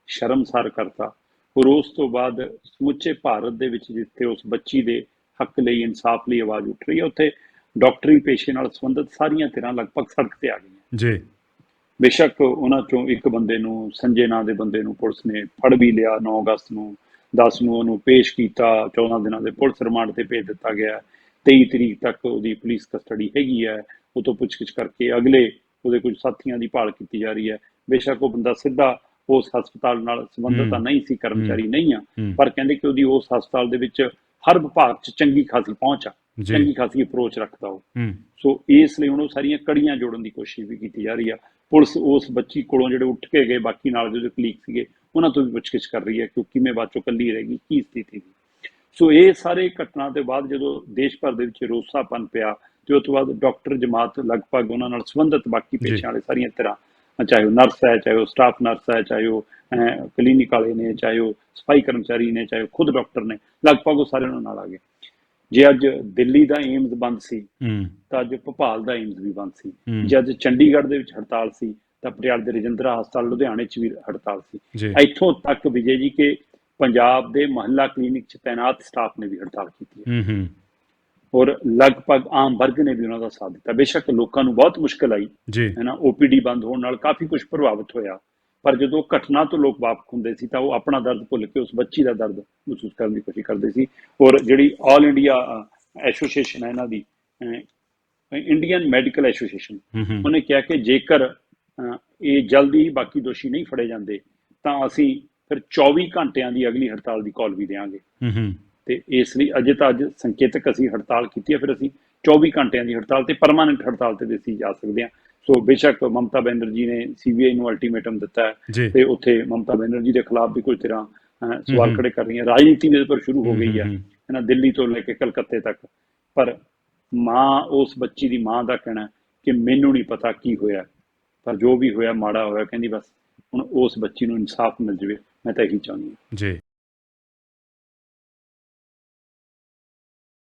ਸ਼ਰਮਸਾਰ ਕਰਤਾ ਔਰ ਉਸ ਤੋਂ ਬਾਅਦ ਸਮੁੱਚੇ ਭਾਰਤ ਦੇ ਵਿੱਚ ਜਿੱਥੇ ਉਸ ਬੱਚੀ ਦੇ ਹੱਕ ਲਈ ਇਨਸਾਫ ਲਈ ਆਵਾਜ਼ ਉੱਠ ਰਹੀ ਹੈ ਉੱਥੇ ਡਾਕਟਰੀ ਪੇਸ਼ੇ ਨਾਲ ਸੰਬੰਧਿਤ ਸਾਰੀਆਂ ਧਿਰਾਂ ਲਗਭਗ ਸੜਕ ਤੇ ਆ ਗਈਆਂ ਜੀ ਬੇਸ਼ੱਕ ਉਹਨਾਂ ਚੋਂ ਇੱਕ ਬੰਦੇ ਨੂੰ ਸੰਜੇ ਨਾਂ ਦੇ ਬੰਦੇ ਨੂੰ ਪੁਲਿਸ ਨੇ ਫੜ ਵੀ ਲਿਆ 9 ਅਗਸਤ ਨੂੰ 10 ਨੂੰ ਉਹਨੂੰ ਪੇਸ਼ ਕੀਤਾ 14 ਦਿਨਾਂ ਦੇ ਪੁਲਿਸ ਰਿਮਾਂਡ ਤੇ ਭੇਜ ਦਿੱਤਾ ਗਿਆ 23 ਤਰੀਕ ਤੱਕ ਉਹਦੀ ਪੁਲਿਸ ਕਸਟਡੀ ਹੈਗੀ ਹੈ ਉਹ ਤੋਂ ਪੁੱਛਗਿੱਛ ਕਰਕੇ ਅਗਲੇ ਉਹਦੇ ਕੁਝ ਸਾਥੀਆਂ ਦੀ ਭਾਲ ਕੀਤੀ ਜਾ ਰਹੀ ਹੈ ਬੇਸ਼ੱਕ ਉਹ ਬੰਦਾ ਸਿੱਧਾ ਉਸ ਹਸਪਤਾਲ ਨਾਲ ਸੰਬੰਧਿਤ ਤਾਂ। ਨਹੀਂ ਸੀ ਕਰਮਚਾਰੀ ਨਹੀਂ ਆ। ਪਰ ਕਹਿੰਦੇ ਕਿ ਉਹਦੀ ਉਸ ਹਸਪਤਾਲ ਦੇ ਵਿੱਚ ਹਰ ਵਿਭਾਗ 'ਚ ਚੰਗੀ ਖਾਸੀ ਪਹੁੰਚ ਆ। ਚੰਗੀ ਖਾਸੀ ਅਪਰੋਚ ਰੱਖਦਾ ਉਹ। ਹੂੰ। ਸੋ ਇਸ ਲਈ ਹੁਣ ਉਹ ਸਾਰੀਆਂ ਕੜੀਆਂ ਜੋੜਨ ਦੀ ਕੋਸ਼ਿਸ਼ ਵੀ ਕੀਤੀ ਜਾ ਰਹੀ ਆ। ਪੁਲਿਸ ਉਸ ਬੱਚੀ ਕੋਲੋਂ ਜਿਹੜੇ ਉੱਠ ਕੇ ਗਏ ਬਾਕੀ ਨਾਲ ਜਿਹੜੇ ਕਲੀਗ ਸੀਗੇ ਉਹਨਾਂ ਤੋਂ ਵੀ ਪੁੱਛਗਿੱਛ ਕਰ ਰਹੀ ਹੈ ਕਿ ਉਹ ਕਿਵੇਂ ਬਾਅਦ ਚੋਂ ਕੱਲੀ ਰਹੇਗੀ ਕੀ ਸਥਿਤੀ ਸੀ। ਸੋ ਇਹ ਸਾਰੇ ਘਟਨਾ ਦੇ ਬਾਅਦ ਜਦੋਂ ਦੇਸ਼ ਭਰ ਦੇ ਵਿੱਚ ਰੋਸਾਪਨ ਪਿਆ ਤੇ ਉਸ ਤੋਂ ਬਾਅਦ ਡਾਕਟਰ ਜਮਾਤ ਲਗਭਗ ਉਹਨਾਂ ਨਾਲ ਸੰਬੰਧਿਤ ਬਾਕੀ। ਪੇਸ਼ਿਆਂ ਵਾਲੇ ਸਾਰੀਆਂ ਤਰ੍ਹਾਂ ਚਾਹੇ ਉਹ ਨਰਸ ਹੈ ਚਾਹੇ ਉਹ ਸਟਾਫ ਨਰਸ ਹੈ ਚਾਹੇ ਉਹ ਕਲੀਨਿਕ ਵਾਲੇ ਨੇ ਚਾਹੇ ਉਹ ਸਫ਼ਾਈ ਕਰਮਚਾਰੀ ਨੇ ਚਾਹੇ ਖੁਦ ਡਾਕਟਰ ਨੇ ਲਗਭਗ ਉਹ ਸਾਰੇ ਉਹਨਾਂ ਨਾਲ ਆ ਗਏ। ਜੇ ਅੱਜ ਦਿੱਲੀ ਦਾ ਏਮਜ਼ ਬੰਦ ਸੀ ਤਾਂ ਅੱਜ ਭੋਪਾਲ ਦਾ ਏਮਜ਼ ਵੀ ਬੰਦ ਸੀ। ਜੇ ਅੱਜ ਚੰਡੀਗੜ੍ਹ ਦੇ ਵਿੱਚ ਹੜਤਾਲ ਸੀ ਤਾਂ ਪਟਿਆਲੇ ਦੇ ਰਜਿੰਦਰਾ ਹਸਪਤਾਲ ਲੁਧਿਆਣੇ 'ਚ ਵੀ ਹੜਤਾਲ ਸੀ। ਇੱਥੋਂ ਤੱਕ ਵਿਜੇ ਜੀ ਕਿ ਪੰਜਾਬ ਦੇ ਮਹੱਲਾ ਕਲੀਨਿਕ 'ਚ ਤਾਇਨਾਤ ਸਟਾਫ ਨੇ ਵੀ ਹੜਤਾਲ ਕੀਤੀ ਹੂੰ। ਔਰ ਲਗਭਗ ਆਮ ਵਰਗ ਨੇ ਵੀ ਉਹਨਾਂ ਦਾ ਸਾਥ ਦਿੱਤਾ। ਬੇਸ਼ੱਕ ਲੋਕਾਂ ਨੂੰ ਬਹੁਤ ਮੁਸ਼ਕਲ ਆਈ। ਜੀ। ਹੈ ਨਾ? ਓਪੀਡੀ ਬੰਦ ਹੋਣ ਨਾਲ ਕਾਫੀ ਕੁਝ ਪ੍ਰਭਾਵਿਤ ਹੋਇਆ। ਪਰ ਜਦੋਂ ਘਟਨਾ ਤੋਂ ਲੋਕ ਵਾਪਸ ਹੁੰਦੇ ਸੀ ਤਾਂ ਉਹ ਆਪਣਾ ਦਰਦ ਭੁੱਲ ਕੇ ਉਸ ਬੱਚੀ ਦਾ ਦਰਦ ਮਹਿਸੂਸ ਕਰਨ ਦੀ ਕੋਸ਼ਿਸ਼ ਕਰਦੇ ਸੀ। ਔਰ ਜਿਹੜੀ ਆਲ ਇੰਡੀਆ ਐਸੋਸੀਏਸ਼ਨ ਹੈ ਇਹਨਾਂ ਦੀ ਇੰਡੀਅਨ ਮੈਡੀਕਲ ਐਸੋਸੀਏਸ਼ਨ ਉਹਨੇ ਕਿਹਾ ਕਿ ਜੇਕਰ ਇਹ ਜਲਦੀ ਹੀ ਬਾਕੀ ਦੋਸ਼ੀ ਨਹੀਂ ਫੜੇ ਜਾਂਦੇ ਤਾਂ ਅਸੀਂ ਫਿਰ 24 ਘੰਟਿਆਂ ਦੀ ਅਗਲੀ ਹੜਤਾਲ ਦੀ ਕਾਲ ਵੀ ਦੇਵਾਂਗੇ। ਤੇ ਇਸ ਲਈ ਅਜੇ ਤਾਂ ਅੱਜ ਸੰਕੇਤਕ ਅਸੀਂ ਹੜਤਾਲ ਕੀਤੀ ਹੈ ਫਿਰ ਅਸੀਂ 24 ਘੰਟਿਆਂ ਦੀ ਹੜਤਾਲ ਤੇ ਪਰਮਾਨੈਂਟ ਹੜਤਾਲ ਤੇ ਅਸੀਂ ਜਾ ਸਕਦੇ ਹਾਂ। ਸੋ ਬੇਸ਼ੱਕ ਮਮਤਾ ਬੈਨਰਜੀ ਨੇ ਸੀਬੀਆਈ ਨੂੰ ਅਲਟੀਮੇਟਮ ਦਿੱਤਾ ਤੇ ਉੱਥੇ ਮਮਤਾ ਬੈਨਰਜੀ ਦੇ ਖਿਲਾਫ ਵੀ ਕੁਝ ਤਰ੍ਹਾਂ ਸਵਾਲ। ਖੜੇ ਕਰ ਰਹੀਆਂ। ਰਾਜਨੀਤੀ ਵੀ ਇਹਦੇ ਪਰ ਸ਼ੁਰੂ ਹੋ ਗਈ ਹੈ ਨਾ ਦਿੱਲੀ ਤੋਂ ਲੈ ਕੇ ਕਲਕੱਤੇ ਤੱਕ। ਪਰ ਮਾਂ ਉਸ ਬੱਚੀ ਦੀ ਮਾਂ ਦਾ ਕਹਿਣਾ ਕਿ ਮੈਨੂੰ ਨਹੀਂ ਪਤਾ ਕੀ ਹੋਇਆ। ਪਰ ਜੋ ਵੀ ਹੋਇਆ ਮਾੜਾ ਹੋਇਆ ਕਹਿੰਦੀ ਬਸ ਹੁਣ ਉਸ ਬੱਚੀ ਨੂੰ ਇਨਸਾਫ ਮਿਲ ਜਾਵੇ ਮੈਂ ਤਾਂ ਇਹੀ ਚਾਹੁੰਦੀ ਹਾਂ। ਜੀ।